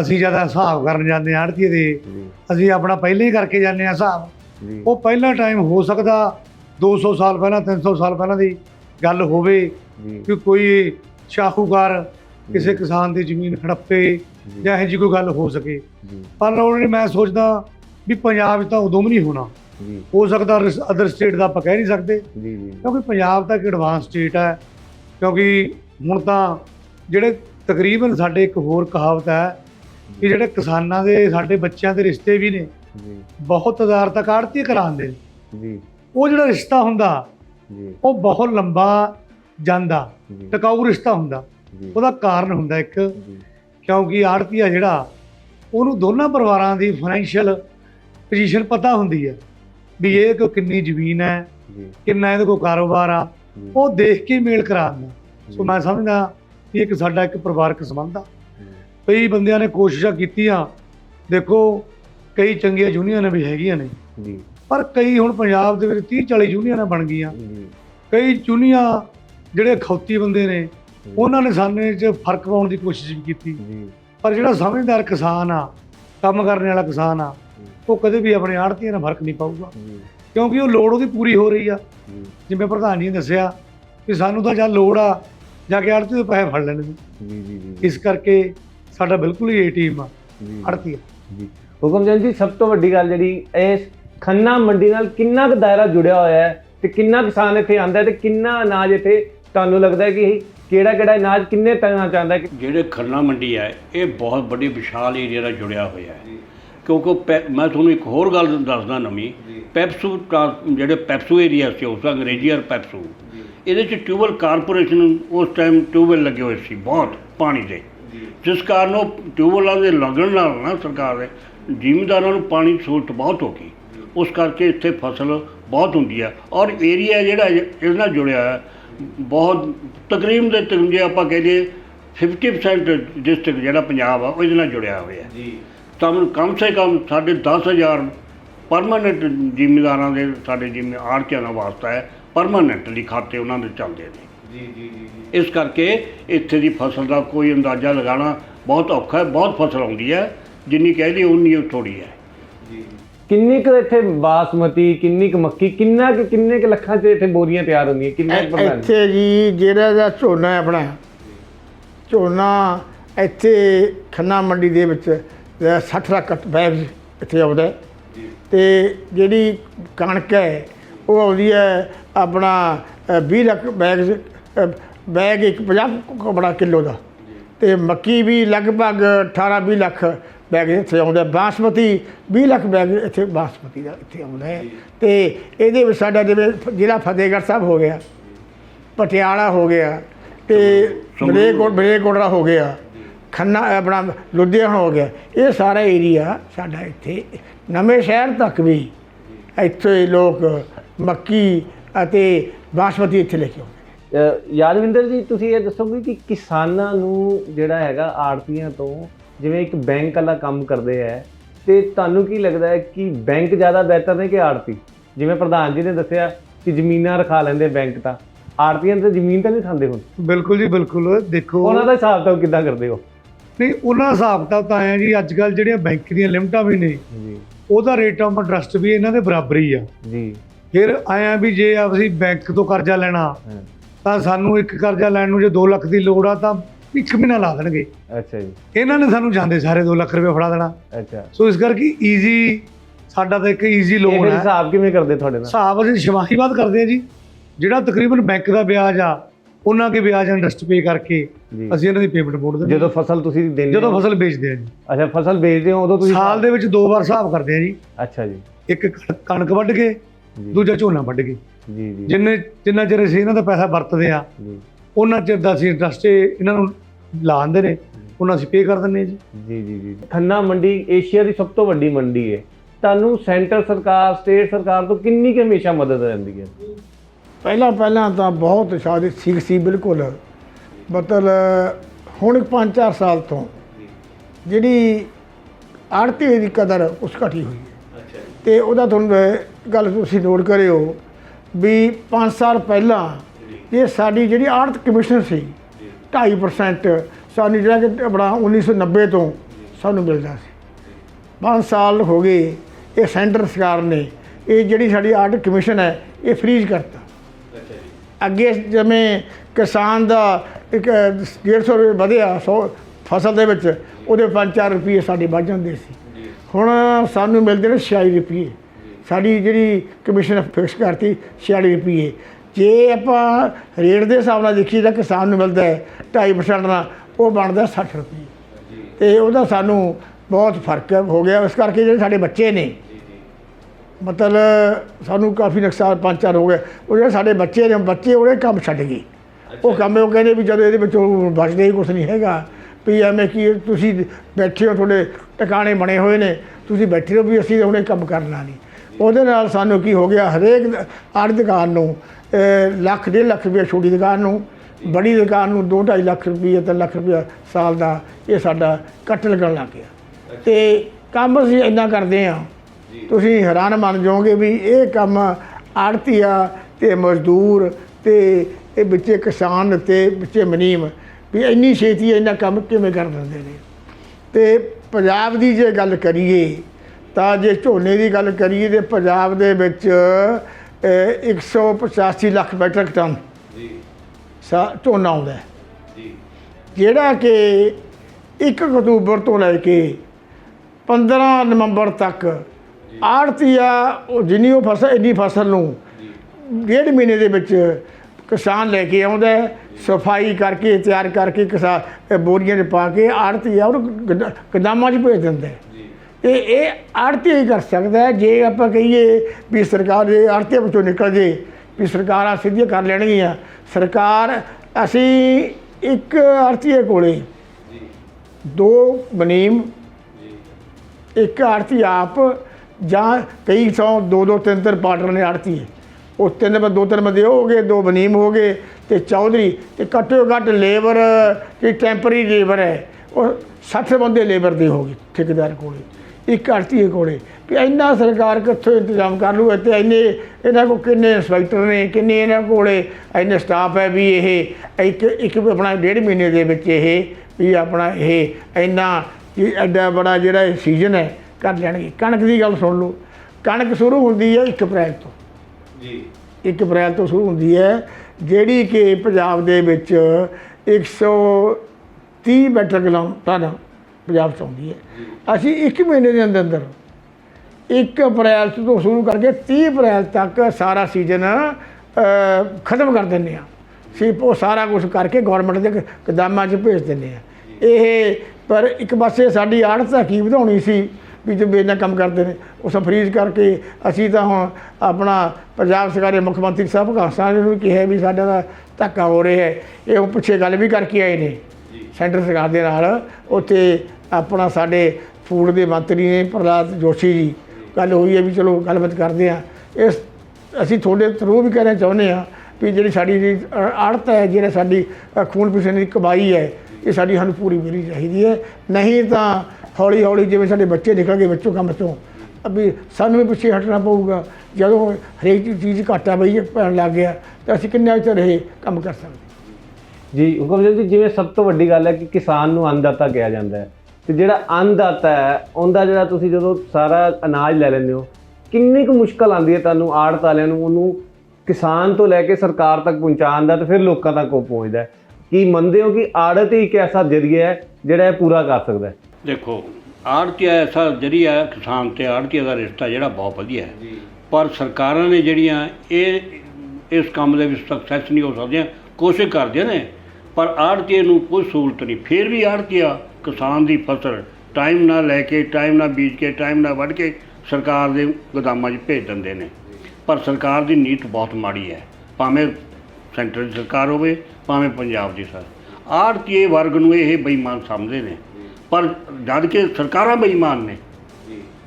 ਅਸੀਂ ਜ਼ਿਆਦਾ ਹਿਸਾਬ ਕਰਨ ਜਾਂਦੇ ਹਾਂ ਆੜਤੀਏ ਦੇ। ਜੀ। ਅਸੀਂ ਆਪਣਾ ਪਹਿਲੇ ਹੀ ਕਰਕੇ ਜਾਂਦੇ ਹਾਂ ਹਿਸਾਬ। ਜੀ। ਉਹ ਪਹਿਲਾ ਟਾਈਮ ਹੋ ਸਕਦਾ 200 ਸਾਲ ਪਹਿਲਾਂ 300 ਸਾਲ ਪਹਿਲਾਂ ਦੀ ਗੱਲ ਹੋਵੇ ਜੀ। ਕਿ ਕੋਈ ਸ਼ਾਹੂਕਾਰ ਕਿਸੇ ਕਿਸਾਨ ਦੀ ਜ਼ਮੀਨ ਹੜੱਪੇ ਜਾਂ। ਇਹੋ ਜਿਹੀ ਕੋਈ ਗੱਲ ਹੋ ਸਕੇ। ਜੀ। ਪਰ ਉਹਨੇ ਮੈਂ ਸੋਚਦਾ ਵੀ ਪੰਜਾਬ 'ਚ ਤਾਂ ਉਦੋਂ ਵੀ ਨਹੀਂ ਹੋਣਾ। ਜੀ। ਹੋ ਸਕਦਾ ਅਦਰ ਸਟੇਟ ਦਾ ਆਪਾਂ ਕਹਿ ਨਹੀਂ ਸਕਦੇ। ਜੀ ਜੀ। ਕਿਉਂਕਿ ਪੰਜਾਬ ਤਾਂ ਇੱਕ ਐਡਵਾਂਸ ਸਟੇਟ ਹੈ। ਕਿਉਂਕਿ ਹੁਣ ਤਾਂ ਜਿਹੜੇ ਤਕਰੀਬਨ ਸਾਡੇ ਇੱਕ ਹੋਰ ਕਹਾਵਤ ਹੈ ਕਿ ਜਿਹੜੇ ਕਿਸਾਨਾਂ ਦੇ ਸਾਡੇ ਬੱਚਿਆਂ ਦੇ ਰਿਸ਼ਤੇ ਵੀ ਨੇ ਜੀ। ਬਹੁਤ ਹਜ਼ਾਰ ਤੱਕ ਆੜਤੀ ਕਰਾਉਂਦੇ ਨੇ। ਜੀ। ਉਹ ਜਿਹੜਾ ਰਿਸ਼ਤਾ ਹੁੰਦਾ ਜੀ। ਉਹ ਬਹੁਤ ਲੰਬਾ ਜਾਂਦਾ ਜੀ। ਟਿਕਾਊ ਰਿਸ਼ਤਾ ਹੁੰਦਾ। ਜੀ। ਉਹਦਾ ਕਾਰਨ ਹੁੰਦਾ ਇੱਕ ਜੀ। ਕਿਉਂਕਿ ਆੜਤੀਆ ਜਿਹੜਾ ਉਹਨੂੰ ਦੋਨਾਂ ਪਰਿਵਾਰਾਂ ਦੀ ਫਾਈਨੈਂਸ਼ੀਅਲ ਪੋਜੀਸ਼ਨ ਪਤਾ ਹੁੰਦੀ ਹੈ ਵੀ ਇਹ ਕੋ ਕਿੰਨੀ ਜ਼ਮੀਨ ਹੈ ਜੀ। ਕਿੰਨਾ ਇਹਦੇ ਕੋਲ ਕਾਰੋਬਾਰ ਆ ਜੀ, ਉਹ ਦੇਖ ਕੇ ਮੇਲ ਕਰਾਉਂਦਾ ਸੋ ਮੈਂ ਸਮਝਦਾ ਕਿ ਇੱਕ ਸਾਡਾ ਇੱਕ ਪਰਿਵਾਰਕ ਸੰਬੰਧ ਆ। ਕਈ ਬੰਦਿਆਂ ਨੇ ਕੋਸ਼ਿਸ਼ਾਂ ਕੀਤੀਆਂ। ਦੇਖੋ ਕਈ ਚੰਗੀਆਂ ਯੂਨੀਅਨਾਂ ਵੀ ਹੈਗੀਆਂ ਨੇ। ਜੀ। ਪਰ ਕਈ ਹੁਣ ਪੰਜਾਬ ਦੇ ਵਿੱਚ 30 40 ਯੂਨੀਅਨਾਂ ਬਣ ਗਈਆਂ। ਜੀ। ਕਈ ਯੂਨੀਆਂ ਜਿਹੜੇ ਖੌਤੀ ਬੰਦੇ ਨੇ ਉਹਨਾਂ ਨੇ ਸਾਨੂੰ 'ਚ ਫ਼ਰਕ ਪਾਉਣ ਦੀ ਕੋਸ਼ਿਸ਼ ਵੀ ਕੀਤੀ। ਜੀ। ਪਰ ਜਿਹੜਾ ਸਮਝਦਾਰ ਕਿਸਾਨ ਆ ਕੰਮ ਕਰਨ ਵਾਲਾ ਕਿਸਾਨ ਆ ਉਹ ਕਦੇ ਵੀ ਆਪਣੇ ਆੜਤੀਆਂ ਨਾਲ ਫ਼ਰਕ ਨਹੀਂ ਪਾਊਗਾ। ਕਿਉਂਕਿ ਉਹ ਲੋੜ ਉਹਦੀ ਪੂਰੀ ਹੋ ਰਹੀ ਆ। ਜਿਵੇਂ ਪ੍ਰਧਾਨ ਜੀ ਨੇ ਦੱਸਿਆ ਕਿ ਸਾਨੂੰ ਤਾਂ ਜਾਂ ਲੋੜ ਆ ਜਾ ਕੇ ਆੜਤੀ ਤੋਂ ਪੈਸੇ ਫੜ ਲੈਣੇ ਨੇ ਜੀ ਜੀ ਜੀ। ਇਸ ਕਰਕੇ ਸਾਡਾ ਬਿਲਕੁਲ ਹੀ ਏ ਟੀਮ ਆ ਜੀ। ਆੜਤੀ ਜੀ। ਹੁਕਮਚੰਦ ਜੀ ਸਭ ਤੋਂ ਵੱਡੀ ਗੱਲ ਜਿਹੜੀ ਇਸ ਖੰਨਾ ਮੰਡੀ ਨਾਲ ਕਿੰਨਾ ਕੁ ਦਾਇਰਾ ਜੁੜਿਆ ਹੋਇਆ ਹੈ ਤੇ ਕਿੰਨਾ ਕਿਸਾਨ ਇੱਥੇ ਆਂਦਾ ਹੈ ਤੇ ਕਿੰਨਾ ਅਨਾਜ ਇੱਥੇ ਤੁਹਾਨੂੰ ਲੱਗਦਾ ਹੈ ਕਿ ਕਿਹੜਾ ਕਿਹੜਾ ਅਨਾਜ ਕਿੰਨੇ ਟਨਾਂ ਚਾਹੁੰਦਾ ਹੈ ਕਿ ਜਿਹੜੇ ਖੰਨਾ ਮੰਡੀ ਹੈ ਇਹ ਬਹੁਤ ਵੱਡੀ ਵਿਸ਼ਾਲ ਏਰੀਆ ਨਾਲ ਜੁੜਿਆ ਹੋਇਆ ਹੈ। ਕਿਉਂਕਿ ਉਹ ਪੈ- ਮੈਂ ਤੁਹਾਨੂੰ ਇੱਕ ਹੋਰ ਗੱਲ ਦੱਸਦਾ ਨਵੀਂ। ਪੈਪਸੂ ਟਰਾ- ਜਿਹੜੇ ਪੈਪਸੂ ਏਰੀਆ ਸੀ ਉਸ ਦਾ ਅੰਗਰੇਜ਼ੀ ਔਰ ਪੈਪਸੂ। ਇਹਦੇ ਚ ਟਿਊਬਲ ਕਾਰਪੋਰੇਸ਼ਨ ਉਸ ਟਾਈਮ ਟਿਊਬਲ ਲੱਗੇ ਹੋਏ ਸੀ ਬਹੁਤ ਪਾਣੀ ਦੇ। ਜਿਸ ਕਾਰਨ ਉਹ ਟਿਊਬਲਾਂ ਦੇ ਲੱਗਣ ਨਾਲ ਨਾ ਸਰਕਾਰ ਦੇ ਜ਼ਿਮੀਂਦਾਰਾਂ ਨੂੰ ਪਾਣੀ ਦੀ ਸਹੂਲਤ ਬਹੁਤ ਹੋ ਗਈ। ਉਸ ਕਰਕੇ ਇੱਥੇ ਫਸਲ ਬਹੁਤ ਹੁੰਦੀ ਹੈ ਔਰ ਏਰੀਆ ਜਿਹੜਾ ਇਹ- ਇਸ ਨਾਲ ਜੁੜਿਆ ਹੈ। ਬਹੁਤ ਤਕਰੀਬਨ ਦੇ ਤਕਰੀਬਨ ਜੇ ਆਪਾਂ ਕਹੀਏ 50% ਡਿਸਟ੍ਰਿਕਟ ਜਿਹੜਾ ਪੰਜਾਬ ਆ ਉਹ ਇਹਦੇ ਨਾਲ ਜੁੜਿਆ ਹੋਇਆ ਹੈ। ਜੀ। ਤਾਂ ਕਮ ਸੇ ਕਮ ਸਾਡੇ 10000 ਪਰਮਾਨੈਂਟ ਜ਼ਿਮੀਂਦਾਰਾਂ ਦੇ ਸਾਡੇ ਜਿਵੇਂ ਆੜਤੀਆਂ ਦਾ ਵਾਸਤਾ ਹੈ। ਪਰਮਾਨੈਂਟਲੀ ਖਾਤੇ ਉਹਨਾਂ ਦੇ ਚੱਲਦੇ ਨੇ। ਜੀ ਜੀ ਜੀ ਇਸ ਕਰਕੇ ਇੱਥੇ ਦੀ ਫਸਲ ਦਾ ਕੋਈ ਅੰਦਾਜ਼ਾ ਲਗਾਉਣਾ ਬਹੁਤ ਔਖਾ ਹੈ ਬਹੁਤ ਫਸਲ ਆਉਂਦੀ ਹੈ ਜਿੰਨੀ ਕਹਿ ਲਈ ਉਨੀ ਥੋੜੀ ਹੈ ਜੀ ਕਿੰਨੀ ਕੁ ਇੱਥੇ ਬਾਸਮਤੀ ਕਿੰਨੀ ਕੁ ਮੱਕੀ ਕਿੰਨਾ ਕੁ ਕਿੰਨੇ ਕੁ ਲੱਖਾਂ 'ਚ ਇੱਥੇ ਬੋਰੀਆਂ ਤਿਆਰ ਹੁੰਦੀਆਂ ਕਿੰਨੇ ਕੁ ਜੀ? ਇੱਥੇ ਜੀ ਜਿਹੜਾ ਦਾ ਝੋਨਾ ਹੈ ਆਪਣਾ ਝੋਨਾ ਇੱਥੇ ਖੰਨਾ ਮੰਡੀ ਦੇ ਵਿੱਚ 60 ਲੱਖ ਬੈਗ ਇੱਥੇ ਆਉਂਦਾ ਹੈ। ਤੇ ਜਿਹੜੀ ਕਣਕ ਹੈ ਉਹ ਆਉਂਦੀ ਹੈ ਆਪਣਾ ਅ, 20 ਲੱਖ ਬੈਗ ਬੈਗ ਇੱਕ 50 ਕੁ ਬੜਾ ਕਿਲੋ ਦਾ। ਤੇ ਮੱਕੀ ਵੀ ਲਗਭਗ 18 20 ਲੱਖ ਬੈਗ ਇੱਥੇ ਆਉਂਦਾ ਬਾਸਮਤੀ 20 ਲੱਖ ਬੈਗ ਇੱਥੇ ਬਾਸਮਤੀ ਦਾ ਇੱਥੇ ਆਉਂਦਾ ਹੈ। ਤੇ ਇਹਦੇ ਵਿੱਚ ਸਾਡਾ ਜਿਵੇਂ ਜ਼ਿਲ੍ਹਾ ਫਤਿਹਗੜ੍ਹ ਸਾਹਿਬ ਹੋ ਗਿਆ ਪਟਿਆਲਾ ਹੋ ਗਿਆ ਤੇ ਬਰੇਕੋਟ ਬਰੇਕੋਟਰਾ ਹੋ ਗਿਆ ਖੰਨਾ ਆਪਣਾ ਲੁਧਿਆਣਾ ਹੋ ਗਿਆ। ਇਹ ਸਾਰਾ ਏਰੀਆ ਸਾਡਾ ਇੱਥੇ ਨਵੇਂ ਸ਼ਹਿਰ ਤੱਕ ਵੀ ਇੱਥੇ ਲੋਕ ਮੱਕੀ ਅਤੇ ਬਾਸਮਤੀ ਇੱਥੇ ਲੈ ਕੇ ਆਉਂਦੇ ਯਾਦਵਿੰਦਰ ਜੀ ਤੁਸੀਂ ਇਹ ਦੱਸੋਗੇ ਕਿ ਕਿਸਾਨਾਂ ਨੂੰ ਜਿਹੜਾ ਹੈਗਾ ਆੜਤੀਆਂ ਤੋਂ ਜਿਵੇਂ ਇੱਕ ਬੈਂਕ ਵਾਲਾ ਕੰਮ ਕਰਦੇ ਹੈ ਤੇ ਤੁਹਾਨੂੰ ਕੀ ਲੱਗਦਾ ਹੈ ਕਿ ਬੈਂਕ ਜ਼ਿਆਦਾ ਬਿਹਤਰ ਨੇ ਕਿ ਆੜਤੀ? ਜਿਵੇਂ ਪ੍ਰਧਾਨ ਜੀ ਨੇ ਦੱਸਿਆ ਕਿ ਜ਼ਮੀਨਾਂ ਰਖਾ ਲੈਂਦੇ ਬੈਂਕ ਤਾਂ। ਆੜਤੀਆਂ ਤੇ ਜ਼ਮੀਨ ਤਾਂ ਨਹੀਂ ਖਾਂਦੇ ਹੁਣ। ਬਿਲਕੁਲ ਜੀ ਬਿਲਕੁਲ। ਦੇਖੋ ਉਹਨਾਂ ਦਾ ਹਿਸਾਬ ਤਾਂ ਕਿੱਦਾਂ ਕਰਦੇ ਹੋ? ਨਹੀਂ ਉਹਨਾਂ ਹਿਸਾਬ ਕਿਤਾਬ ਤਾਂ ਆਇਆ ਜੀ ਅੱਜ ਕੱਲ ਜਿਹੜੀਆਂ ਬੈਂਕ ਦੀਆਂ ਲਿਮਟਾਂ ਵੀ ਨੇ ਜੀ। ਉਹਦਾ ਰੇਟ ਆਫ ਇੰਟਰਸਟ ਵੀ ਇਹਨਾਂ ਦੇ ਬਰਾਬਰ ਹੀ ਆ। ਜੀ। ਫਿਰ ਆਇਆ ਵੀ ਜੇ ਅਸੀਂ ਬੈਂਕ ਤੋਂ ਕਰਜ਼ਾ ਲੈਣਾ ਹਾਂ, ਤਾਂ ਸਾਨੂੰ ਇੱਕ ਕਰਜ਼ਾ ਲੈਣ ਨੂੰ ਜੇ 2 ਲੱਖ ਦੀ ਲੋੜ ਆ ਤਾਂ ਇੱਕ ਮਹੀਨਾ ਲਾ ਦੇਣਗੇ। ਅੱਛਾ ਜੀ। ਇਹਨਾਂ ਨੇ ਸਾਨੂੰ ਜਾਂਦੇ ਸਾਰੇ 2 ਲੱਖ ਰੁਪਏ ਫੜਾ ਦੇਣਾ। ਅੱਛਾ। ਸੋ ਇਸ ਕਰਕੇ ਈਜ਼ੀ ਸਾਡਾ ਤਾਂ ਇੱਕ ਈਜ਼ੀ ਲੋਨ ਹੈ। ਹਿਸਾਬ ਕਿਵੇਂ ਕਰਦੇ ਤੁਹਾਡੇ ਨਾਲ? ਹਿਸਾਬ ਅਸੀਂ ਛਮਾਹੀ ਬਾਅਦ ਕਰਦੇ ਆ ਜੀ। ਜਿਹੜਾ ਤਕਰੀਬਨ ਬੈਂਕ ਦਾ ਵਿਆਜ ਆ ਉਹਨਾਂ ਕੇ ਵਿਆਜ ਇੰਟਰਸਟ ਪੇ ਕਰਕੇ ਅਸੀਂ ਇਹਨਾਂ ਦੀ ਪੇਮੈਂਟ ਮੋੜ ਦਿੰਦੇ ਜਦੋਂ ਫਸਲ ਤੁਸੀਂ ਦਿੰਦੇ ਜਦੋਂ ਹੋ? ਫਸਲ ਵੇਚਦੇ ਆ ਜੀ। ਅੱਛਾ ਫਸਲ ਵੇਚਦੇ ਹੋ ਉਦੋਂ ਤੁਸੀਂ ਸਾਲ ਦੇ ਵਿੱਚ ਦੋ ਵਾਰ ਹਿਸਾਬ ਕਰਦੇ ਆ ਜੀ। ਅੱਛਾ ਜੀ। ਇੱਕ ਕਣ- ਕਣਕ ਵੱਢ ਕੇ ਜੀ। ਦੂਜਾ ਝੋਨਾ ਵੱਢ ਕੇ। ਜੀ ਜੀ। ਜਿੰਨੇ ਜਿੰਨਾ ਚਿਰ ਅਸੀਂ ਇਹਨਾਂ ਦਾ ਪੈਸਾ ਵਰਤਦੇ ਆ ਜੀ। ਉਹਨਾਂ ਚਿਰ ਦਾ ਅਸੀਂ ਇੰਟਰਸਟ ਇਹਨਾਂ ਨੂੰ ਲਾਉਂਦੇ ਨੇ ਉਹਨਾਂ ਅਸੀਂ ਪੇ ਕਰ ਦਿੰਦੇ ਆ ਜੀ। ਜੀ ਜੀ ਜੀ। ਖੰਨਾ ਮੰਡੀ ਏਸ਼ੀਆ ਦੀ ਸਭ ਤੋਂ ਵੱਡੀ ਮੰਡੀ ਹੈ ਤੁਹਾਨੂੰ ਸੈਂਟਰ ਸਰਕਾਰ ਸਟੇਟ ਸਰਕਾਰ ਤੋਂ ਕਿੰਨੀ ਕੁ ਹਮੇਸ਼ਾ ਮਦਦ ਰਹਿੰਦੀ ਹੈ ਪਹਿਲਾਂ ਪਹਿਲਾਂ ਤਾਂ ਬਹੁਤ ਸ਼ਾਇਦ ਠੀਕ ਸੀ ਬਿਲਕੁਲ। ਮਤਲਬ ਹੁਣ 5-4 ਸਾਲ ਤੋਂ। ਜਿਹੜੀ ਆੜਤੀ ਦੀ ਕਦਰ ਉਸ ਘਟੀ ਹੋਈ ਹੈ ਤੇ ਉਹਦਾ ਤੁਹਾਨੂੰ ਗੱਲ ਤੁਸੀਂ ਨੋਟ ਕਰਿਓ ਵੀ 5 ਸਾਲ ਪਹਿਲਾਂ ਇਹ ਸਾਡੀ ਜਿਹੜੀ ਆੜਤ ਕਮਿਸ਼ਨ ਸੀ 2.5% ਸਾਨੂੰ ਜਿਹੜਾ ਕਿ ਆਪਣਾ 1990 ਤੋਂ ਸਾਨੂੰ ਮਿਲਦਾ ਸੀ। 5 ਸਾਲ ਹੋ ਗਏ ਇਹ ਸੈਂਟਰ ਸਰਕਾਰ ਨੇ ਇਹ ਜਿਹੜੀ ਸਾਡੀ ਆਰਟ ਕਮਿਸ਼ਨ ਹੈ ਇਹ ਫ੍ਰੀਜ਼ ਕਰਤਾ। ਅੱਗੇ ਜਿਵੇਂ ਕਿਸਾਨ ਦਾ ਇੱਕ 150 ਰੁਪਏ ਵਧਿਆ 100 ਫਸਲ ਦੇ ਵਿੱਚ ਉਹਦੇ 5-4 ਰੁਪਏ ਸਾਡੇ ਵੱਧ ਜਾਂਦੇ ਸੀ। ਹੁਣ ਸਾਨੂੰ ਮਿਲਦੇ ਨੇ 46 ਰੁਪਏ ਸਾਡੀ ਜਿਹੜੀ ਕਮਿਸ਼ਨ ਫਿਕਸ ਕਰਤੀ 46 ਰੁਪਏ ਜੇ ਆਪਾਂ ਰੇਟ ਦੇ ਹਿਸਾਬ ਨਾਲ ਦੇਖੀਏ ਤਾਂ ਕਿਸਾਨ ਨੂੰ ਮਿਲਦਾ ਹੈ 2.5% ਨਾਲ ਉਹ ਬਣਦਾ 60 ਰੁਪਏ ਤੇ ਉਹਦਾ ਸਾਨੂੰ ਬਹੁਤ ਫ਼ਰਕ ਹੋ ਗਿਆ। ਇਸ ਕਰਕੇ ਜਿਹੜੇ ਸਾਡੇ ਬੱਚੇ ਨੇ ਮਤਲਬ ਸਾਨੂੰ ਕਾਫੀ ਨੁਕਸਾਨ ਪੰਜ ਚਾਰ ਹੋ ਗਏ ਉਹ ਜਿਹੜੇ ਸਾਡੇ ਬੱਚੇ ਨੇ ਬੱਚੇ ਉਹਨੇ ਕੰਮ ਛੱਡ ਗਏ। ਉਹ ਕੰਮ ਉਹ ਕਹਿੰਦੇ ਵੀ ਜਦੋਂ ਇਹਦੇ ਵਿੱਚੋਂ ਬਚਦੇ ਹੀ ਕੁਝ ਨਹੀਂ ਹੈਗਾ। ਵੀ ਐਵੇਂ ਕੀ ਤੁਸੀਂ ਬੈਠੇ ਹੋ ਤੁਹਾਡੇ ਟਿਕਾਣੇ ਬਣੇ ਹੋਏ ਨੇ ਤੁਸੀਂ ਬੈਠੇ ਹੋ ਵੀ ਅਸੀਂ ਉਹਨੇ ਕੰਮ ਕਰਨਾ ਨਹੀਂ। ਉਹਦੇ ਨਾਲ ਸਾਨੂੰ ਕੀ ਹੋ ਗਿਆ ਹਰੇਕ ਆੜ ਦੁਕਾਨ ਨੂੰ ਲੱਖ ਡੇਢ ਲੱਖ ਰੁਪਏ ਛੋਟੀ ਦੁਕਾਨ ਨੂੰ ਬੜੀ ਦੁਕਾਨ ਨੂੰ 2.5 ਲੱਖ ਰੁਪਏ ਤੇ ਲੱਖ ਰੁਪਏ ਸਾਲ ਦਾ ਇਹ ਸਾਡਾ ਕੱਟ ਲੱਗਣ ਲੱਗ ਗਿਆ। ਤੇ ਕੰਮ ਅਸੀਂ ਇੰਨਾ ਕਰਦੇ ਆ ਤੁਸੀਂ ਹੈਰਾਨ ਮੰਨ ਜਾਓਗੇ ਵੀ ਇਹ ਕੰਮ ਆੜਤੀਆ ਤੇ ਮਜ਼ਦੂਰ ਤੇ ਇਹ ਵਿੱਚੇ ਕਿਸਾਨ ਤੇ ਵਿੱਚੇ ਮਨੀਮ ਵੀ ਇੰਨੀ ਛੇਤੀ ਇੰਨਾ ਕੰਮ ਕਿਵੇਂ ਕਰ ਦਿੰਦੇ ਨੇ? ਤੇ ਪੰਜਾਬ ਦੀ ਜੇ ਗੱਲ ਕਰੀਏ ਤਾਂ ਜੇ ਝੋਨੇ ਦੀ ਗੱਲ ਕਰੀਏ ਤੇ ਪੰਜਾਬ ਦੇ ਵਿੱਚ ਅਹ, 185 ਲੱਖ ਮੈਟਰਿਕ ਟਨ ਜੀ। ਸਾ ਝੋਨਾ ਆਉਂਦਾ ਜੀ। ਜਿਹੜਾ ਕਿ 1 ਅਕਤੂਬਰ ਤੋਂ ਲੈ ਕੇ 15 ਨਵੰਬਰ ਤੱਕ ਆੜਤੀਆ ਜਿੰਨੀ ਉਹ ਫਸਲ ਇੰਨੀ ਫਸਲ ਨੂੰ ਡੇਢ ਮਹੀਨੇ ਦੇ ਵਿੱਚ ਕਿਸਾਨ ਲੈ ਕੇ ਆਉਂਦਾ ਸਫ਼ਾਈ ਕਰਕੇ ਤਿਆਰ ਕਰਕੇ ਕਿਸਾਨ ਬੋਰੀਆਂ 'ਚ ਪਾ ਕੇ ਆੜਤੀਆ ਉਹਨੂੰ ਗਦ- ਗੋਦਾਮਾਂ 'ਚ ਭੇਜ ਦਿੰਦਾ ਤੇ ਇਹ ਆੜਤੀ ਹੀ ਕਰ ਸਕਦਾ ਜੇ ਆਪਾਂ ਕਹੀਏ ਵੀ ਸਰਕਾਰ ਇਹ ਆੜਤੀ ਵਿੱਚੋਂ ਨਿਕਲ ਜੇ ਵੀ ਸਰਕਾਰਾਂ ਸਿੱਧੀਆਂ ਕਰ ਲੈਣਗੀਆਂ ਸਰਕਾਰ ਅਸੀਂ ਇੱਕ ਆੜਤੀਏ ਕੋਲੇ ਦੋ ਬਨੀਮ ਇੱਕ ਆੜਤੀ ਆਪ ਜਾਂ ਕਈ ਸੌ ਦੋ ਦੋ ਤਿੰਨ ਤਿੰਨ ਪਾਰਟਨਰ ਨੇ ਆੜਤੀ ਹੈ ਉਹ ਤਿੰਨ ਬ- ਦੋ ਤਿੰਨ ਬੰਦੇ ਉਹ ਹੋ ਗਏ, ਦੋ ਬਨੀਮ ਹੋ ਗਏ ਤੇ ਚੌਧਰੀ ਤੇ ਘੱਟੋ ਘੱਟ ਲੇਬਰ ਜਿਹੜੀ ਟੈਂਪਰੇਰੀ ਲੇਬਰ ਹੈ। ਉਹ 60 ਬੰਦੇ ਲੇਬਰ ਦੇ ਹੋ ਗਏ ਠੇਕੇਦਾਰ ਕੋਲੇ, ਇੱਕ ਆੜਤੀ ਕੋਲੇ। ਵੀ ਇੰਨਾ ਸਰਕਾਰ ਕਿੱਥੋਂ ਇੰਤਜ਼ਾਮ ਕਰ ਲੂ ਇੱਥੇ ਇੰਨੇ ਇਹਨਾਂ ਕੋਲ ਕਿੰਨੇ ਇੰਸਪੈਕਟਰ ਨੇ, ਕਿੰਨੇ ਇਹਨਾਂ ਕੋਲੇ ਇੰਨੇ ਸਟਾਫ ਹੈ ਵੀ ਇਹ ਇੱਕ ਇੱਕ ਆਪਣਾ ਡੇਢ ਮਹੀਨੇ ਦੇ ਵਿੱਚ ਇਹ ਵੀ ਆਪਣਾ ਇਹ ਇੰਨਾ ਐਡਾ ਬੜਾ ਜਿਹੜਾ ਸੀਜ਼ਨ ਹੈ, ਕਰ ਲੈਣਗੇ। ਕਣਕ ਦੀ ਗੱਲ ਸੁਣ ਲਓ, ਕਣਕ ਸ਼ੁਰੂ ਹੁੰਦੀ ਹੈ 1 ਅਪ੍ਰੈਲ ਤੋਂ। ਜੀ। 1 ਅਪ੍ਰੈਲ ਤੋਂ ਸ਼ੁਰੂ ਹੁੰਦੀ ਹੈ ਜਿਹੜੀ ਕਿ ਪੰਜਾਬ ਦੇ ਵਿੱਚ 130 ਮੈਟਰਿਕ ਟਨ ਪੰਜਾਬ 'ਚ ਆਉਂਦੀ ਹੈ। ਅਸੀਂ 1 ਮਹੀਨੇ ਦੇ ਅੰਦਰ ਅੰਦਰ 1 ਅਪ੍ਰੈਲ ਤੋਂ ਸ਼ੁਰੂ ਕਰਕੇ 30 ਅਪ੍ਰੈਲ ਤੱਕ ਸਾਰਾ ਸੀਜ਼ਨ ਖਤਮ ਕਰ ਦਿੰਦੇ ਆ ਸੀ ਉਹ ਸਾਰਾ ਕੁਝ ਕਰਕੇ ਗਵਰਨਮੈਂਟ ਦੇ ਕਦਮਾਂ 'ਚ ਭੇਜ ਦਿੰਦੇ ਆ ਇਹ ਪਰ ਇੱਕ ਪਾਸੇ ਸਾਡੀ ਆੜਤ ਕੀ ਵਧਾਉਣੀ ਸੀ। ਵੀ ਜੋ ਬੇਨਾ ਕੰਮ ਕਰਦੇ ਨੇ ਉਸ ਫਰੀਜ਼ ਕਰਕੇ ਅਸੀਂ ਤਾਂ ਹੁਣ ਆਪਣਾ ਪੰਜਾਬ ਸਰਕਾਰ ਦੇ ਮੁੱਖ ਮੰਤਰੀ ਸਾਹਿਬ ਸਿੰਘ ਨੂੰ ਵੀ ਕਿਹਾ ਵੀ ਸਾਡਾ ਦਾ ਧੱਕਾ ਹੋ ਰਿਹਾ ਹੈ। ਇਹ ਉਹ ਪਿੱਛੇ ਗੱਲ ਵੀ ਕਰਕੇ ਆਏ ਨੇ ਸੈਂਟਰ ਸਰਕਾਰ ਦੇ ਨਾਲ। ਉੱਥੇ ਆਪਣਾ ਸਾਡੇ ਫੂਡ ਦੇ ਮੰਤਰੀ ਨੇ ਪ੍ਰਹਲਾਦ ਜੋਸ਼ੀ ਜੀ ਗੱਲ ਹੋਈ ਹੈ ਵੀ ਚਲੋ ਗੱਲਬਾਤ ਕਰਦੇ ਆ ਇਸ ਅਸੀਂ ਤੁਹਾਡੇ ਥਰੂ ਵੀ ਕਹਿਣਾ ਚਾਹੁੰਦੇ ਆ ਵੀ ਜਿਹੜੀ ਸਾਡੀ ਆੜਤ ਹੈ ਜਿਹੜਾ ਸਾਡੀ ਖੂਨ ਪਸੀਨੇ ਦੀ ਕਮਾਈ ਹੈ ਇਹ ਸਾਡੀ ਸਾਨੂੰ ਪੂਰੀ ਮਿਲਣੀ ਚਾਹੀਦੀ ਹੈ। ਨਹੀਂ ਤਾਂ ਹੌਲੀ ਹੌਲੀ ਜਿਵੇਂ ਸਾਡੇ ਬੱਚੇ ਨਿਕਲ ਗਏ ਵਿੱਚੋਂ ਕੰਮ ਤੋਂ, ਅਭੀ ਸਾਨੂੰ ਵੀ ਪਿੱਛੇ ਹਟਣਾ ਪਊਗਾ। ਜਦੋਂ ਹਰੇਕ ਚੀਜ਼ ਘਾਟਾ ਬਈ ਪੈਣ ਲੱਗ ਗਿਆ, ਤਾਂ ਅਸੀਂ ਕਿੰਨੇ ਚਿਰ ਇਹ ਕੰਮ ਕਰ ਸਕਦੇ। ਜੀ ਹੁਕਮਜਨ ਜੀ, ਜਿਵੇਂ ਸਭ ਤੋਂ ਵੱਡੀ ਗੱਲ ਹੈ ਕਿ ਕਿਸਾਨ ਨੂੰ ਅੰਨਦਾਤਾ ਕਿਹਾ ਜਾਂਦਾ ਹੈ। ਤੇ ਜਿਹੜਾ ਅੰਨਦਾਤਾ ਹੈ, ਉਹਦਾ ਜਿਹੜਾ ਤੁਸੀਂ ਜਦੋਂ ਸਾਰਾ ਅਨਾਜ ਲੈ ਲੈਂਦੇ ਹੋ, ਕਿੰਨੀ ਕੁ ਮੁਸ਼ਕਲ ਆਉਂਦੀ ਹੈ ਤੁਹਾਨੂੰ ਆੜਤ ਵਾਲਿਆਂ ਨੂੰ, ਉਹਨੂੰ ਕਿਸਾਨ ਤੋਂ ਲੈ ਕੇ ਸਰਕਾਰ ਤੱਕ ਪਹੁੰਚਾਉਣ ਦਾ ਤੇ ਫਿਰ ਲੋਕਾਂ ਤੱਕ ਉਹ ਪਹੁੰਚਦਾ ਹੈ। ਕੀ ਮੰਨਦੇ ਹੋ ਕਿ ਆੜਤ ਹੀ ਇੱਕ ਐਸਾ ਜ਼ਰੀਆ ਹੈ ਜਿਹੜਾ ਇਹ ਪੂਰਾ ਕਰ ਸਕਦਾ ਹੈ? ਦੇਖੋ ਆੜਤੀਆ ਐਸਾ ਜਰੀਆ ਹੈ, ਕਿਸਾਨ ਤੇ ਆੜਤੀਆ ਦਾ ਰਿਸ਼ਤਾ ਜਿਹੜਾ ਬਹੁਤ ਵਧੀਆ ਹੈ। ਪਰ ਸਰਕਾਰਾਂ ਨੇ ਜਿਹੜੀਆਂ ਇਹ ਇਸ ਕੰਮ ਦੇ ਵਿੱਚ ਸਕਸੈਸ ਨਹੀਂ ਹੋ ਸਕਦੀਆਂ ਕੋਸ਼ਿਸ਼ ਕਰਦੀਆਂ ਨੇ ਪਰ ਆੜਤੀਏ ਨੂੰ ਕੋਈ ਸਹੂਲਤ ਨਹੀਂ। ਫਿਰ ਵੀ ਆੜਤੀਆ ਕਿਸਾਨ ਦੀ ਫਸਲ ਟਾਈਮ ਨਾਲ ਲੈ ਕੇ ਟਾਈਮ ਨਾਲ ਬੀਜ ਕੇ ਟਾਈਮ ਨਾਲ ਵੱਢ ਕੇ ਸਰਕਾਰ ਦੇ ਗੋਦਾਮਾਂ 'ਚ ਭੇਜ ਦਿੰਦੇ ਨੇ। ਪਰ ਸਰਕਾਰ ਦੀ ਨੀਤ ਬਹੁਤ ਮਾੜੀ ਹੈ। ਭਾਵੇਂ ਸੈਂਟਰ ਦੀ ਸਰਕਾਰ ਹੋਵੇ ਭਾਵੇਂ ਪੰਜਾਬ ਦੀ ਸਰਕਾਰ ਆੜਤੀਏ ਵਰਗ ਨੂੰ ਇਹ ਬੇਈਮਾਨ ਸਮਝਦੇ ਨੇ। ਪਰ ਜਦ ਕਿ ਸਰਕਾਰਾਂ ਬੇਈਮਾਨ ਨੇ।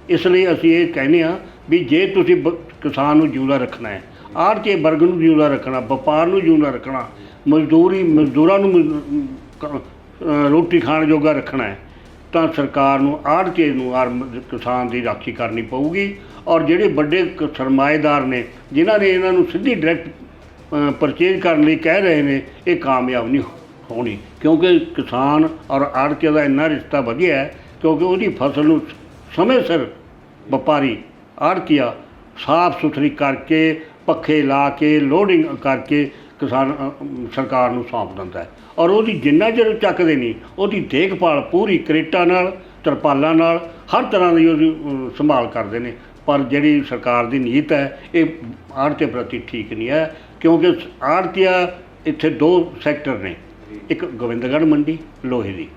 ਇਸ ਲਈ ਅਸੀਂ ਇਹ ਕਹਿੰਦੇ ਆ ਵੀ ਜੇ ਤੁਸੀਂ ਬ- ਕਿਸਾਨ ਨੂੰ ਜਿਉਂਦਾ ਰੱਖਣਾ ਹੈ ਆੜਤੀਏ ਵਰਗ ਨੂੰ ਜਿਉਂਦਾ ਰੱਖਣਾ ਵਪਾਰ ਨੂੰ ਜਿਉਂਦਾ ਰੱਖਣਾ ਮਜ਼ਦੂਰੀ ਮਜ਼ਦੂਰਾਂ ਨੂੰ ਮਜ਼- ਕ- ਅ, ਰੋਟੀ ਖਾਣ ਜੋਗਾ ਰੱਖਣਾ ਹੈ ਤਾਂ ਸਰਕਾਰ ਨੂੰ ਆੜਤੀਏ ਨੂੰ ਆਰ ਕਿਸਾਨ ਦੀ ਰਾਖੀ ਕਰਨੀ ਪਊਗੀ। ਔਰ ਜਿਹੜੇ ਵੱਡੇ ਕ- ਸਰਮਾਏਦਾਰ ਨੇ ਜਿਨ੍ਹਾਂ ਨੇ ਇਹਨਾਂ ਨੂੰ ਸਿੱਧੀ ਡਾਇਰੈਕਟ ਪਰਚੇਜ ਕਰਨ ਲਈ ਕਹਿ ਰਹੇ ਨੇ ਇਹ ਕਾਮਯਾਬ ਨਹੀਂ ਹੋਣੀ। ਕਿਉਂਕਿ ਕਿਸਾਨ ਔਰ ਆੜਤੀਏ ਦਾ ਇੰਨਾ ਰਿਸ਼ਤਾ ਵਧੀਆ ਹੈ, ਕਿਉਂਕਿ ਉਹਦੀ ਫਸਲ ਨੂੰ ਸਮੇਂ ਸਿਰ ਵਪਾਰੀ ਆੜਤੀਆ ਸਾਫ਼ ਸੁਥਰੀ ਕਰਕੇ, ਪੱਖੇ ਲਾ ਕੇ, ਲੋਡਿੰਗ ਕਰਕੇ ਕਿਸਾਨ ਸਰਕਾਰ ਨੂੰ ਸੌਂਪ ਦਿੰਦਾ ਹੈ। ਔਰ ਉਹਦੀ ਜਿੰਨਾ ਚਿਰ ਚੱਕਦੇ ਨਹੀਂ, ਉਹਦੀ ਦੇਖਭਾਲ ਪੂਰੀ ਕਰੇਟਾਂ ਨਾਲ, ਤਰਪਾਲਾਂ ਨਾਲ, ਹਰ ਤਰ੍ਹਾਂ ਦੀ ਉਹਦੀ ਸੰਭਾਲ ਕਰਦੇ ਨੇ। ਪਰ ਜਿਹੜੀ ਸਰਕਾਰ ਦੀ ਨੀਤ ਹੈ, ਇਹ ਆੜਤੇ ਪ੍ਰਤੀ ਠੀਕ ਨਹੀਂ ਹੈ, ਕਿਉਂਕਿ ਆੜਤੀਆ ਇੱਥੇ ਦੋ ਸੈਕਟਰ ਨੇ। ਇੱਕ ਗੋਬਿੰਦਗੜ੍ਹ ਮੰਡੀ, ਲੋਹੇ ਦੀ।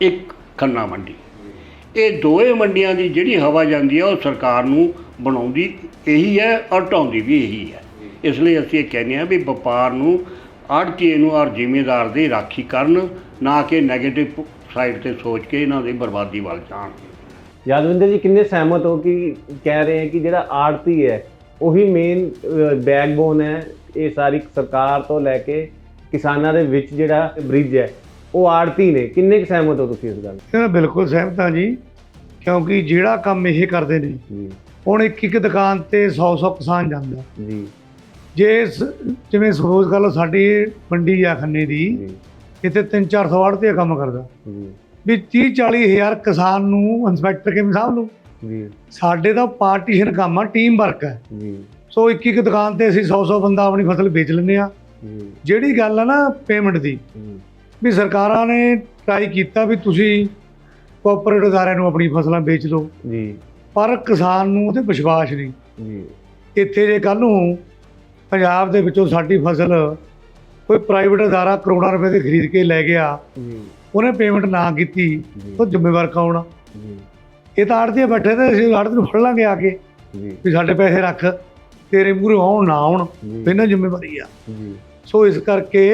ਇੱਕ ਖੰਨਾ ਮੰਡੀ। ਇਹ ਦੋਵੇਂ ਮੰਡੀਆਂ ਦੀ ਜਿਹੜੀ ਹਵਾ ਜਾਂਦੀ ਹੈ ਉਹ ਸਰਕਾਰ ਨੂੰ ਬਣਾਉਂਦੀ ਇਹੀ ਹੈ ਔਰ ਢਾਉਂਦੀ ਵੀ ਇਹੀ ਹੈ। ਇਸ ਲਈ ਅਸੀਂ ਇਹ ਕਹਿੰਦੇ ਹਾਂ ਵੀ ਵਪਾਰ ਨੂੰ ਆੜਤੀਏ ਨੂੰ ਔਰ ਜ਼ਿਮੀਂਦਾਰ ਦੀ ਰਾਖੀ ਕਰਨ, ਨਾ ਕਿ 네ਗੇਟਿਵ ਸਾਈਡ ਤੇ ਸੋਚ ਕੇ ਇਹਨਾਂ ਦੀ ਬਰਬਾਦੀ ਵੱਲ ਜਾਣ। ਯਾਦਵਿੰਦਰ ਜੀ, ਕਿੰਨੇ ਸਹਿਮਤ ਹੋ ਕਿ ਕਹਿ ਰਹੇ ਹੈ ਕਿ ਜਿਹੜਾ ਆੜਤੀ ਹੈ, ਉਹੀ ਮੇਨ ਬੈਕਬੋਨ ਹੈ, ਇਹ ਸਾਰੀ ਸਰਕਾਰ ਤੋਂ ਲੈ ਕੇ ਕਿਸਾਨਾਂ ਦੇ ਵਿੱਚ ਜਿਹੜਾ ਬ੍ਰਿਜ ਹੈ ਉਹ ਆੜਤੀ ਨੇ। ਕਿੰਨੇ ਕੁ ਸਹਿਮਤ ਹੋ ਤੁਸੀਂ ਇਸ ਗੱਲ ਨਾਲ? ਬਿਲਕੁਲ ਸਹਿਮਤ ਹਾਂ ਜੀ ਕਿਉਂਕਿ ਜਿਹੜਾ ਕੰਮ ਇਹ ਕਰਦੇ ਨੇ ਹੁਣ ਇੱਕ ਇੱਕ ਦੁਕਾਨ ਤੇ 100 100 ਕਿਸਾਨ ਜਾਂਦਾ। ਜੀ। ਜੇ ਜਿਵੇਂ ਸਪੋਜ਼ ਕਰ ਲਓ ਸਾਡੀ ਮੰਡੀ ਆ ਖੰਨੇ ਦੀ ਇੱਥੇ 3-400 ਆੜ੍ਹਤੀ ਕੰਮ ਕਰਦਾ। ਵੀ 30-40 ਹਜ਼ਾਰ ਕਿਸਾਨ ਨੂੰ ਇੰਸਪੈਕਟਰ ਕਿਵੇਂ ਸਾਂਭ ਲੂ ਜੀ। ਸਾਡੇ ਤਾਂ ਪਾਰਟੀਸ਼ਨ ਕੰਮ ਆ ਟੀਮ ਵਰਕ ਹੈ। ਜੀ। ਸੋ ਇੱਕ ਇੱਕ ਦੁਕਾਨ ਤੇ ਅਸੀਂ 100-100 ਬੰਦਾ ਆਪਣੀ ਫਸਲ ਵੇਚ ਲੈਂਦੇ ਆ ਜਿਹੜੀ ਗੱਲ ਆ ਨਾ ਪੇਮੈਂਟ ਦੀ ਵੀ ਸਰਕਾਰਾਂ ਨੇ ਟਰਾਈ ਕੀਤਾ ਵੀ ਤੁਸੀਂ ਕੋਆਪਰੇਟਿਵ ਅਦਾਰਿਆਂ ਨੂੰ ਆਪਣੀ ਫਸਲਾਂ ਵੇਚ ਲਓ। ਜੀ। ਪਰ ਕਿਸਾਨ ਨੂੰ ਉਹਤੇ ਵਿਸ਼ਵਾਸ ਨਹੀਂ। ਜੀ। ਇੱਥੇ ਜੇ ਕੱਲ ਨੂੰ ਪੰਜਾਬ ਦੇ ਵਿੱਚੋਂ ਸਾਡੀ ਫਸਲ ਕੋਈ ਪ੍ਰਾਈਵੇਟ ਅਦਾਰਾ ਕਰੋੜਾਂ ਰੁਪਏ ਦੇ ਖਰੀਦ ਕੇ ਲੈ ਗਿਆ ਜੀ। ਉਹਨੇ ਪੇਮੈਂਟ ਨਾ ਕੀਤੀ ਤਾਂ ਜ਼ਿੰਮੇਵਾਰ ਕੌਣ ਆ? ਜੀ। ਇਹ ਤਾਂ ਆੜ੍ਹਤੀਏ ਬੈਠੇ ਤੇ ਅਸੀਂ ਆੜ੍ਹਤ ਨੂੰ ਫੜ ਲਾਂਗੇ ਆ ਕੇ ਜੀ। ਵੀ ਸਾਡੇ ਪੈਸੇ ਰੱਖ ਤੇਰੇ ਮੂਹਰੇ ਆਉਣ ਨਾ ਆਉਣ ਇਹਨਾਂ ਜ਼ਿੰਮੇਵਾਰੀ ਆ। ਜੀ। ਸੋ ਇਸ ਕਰਕੇ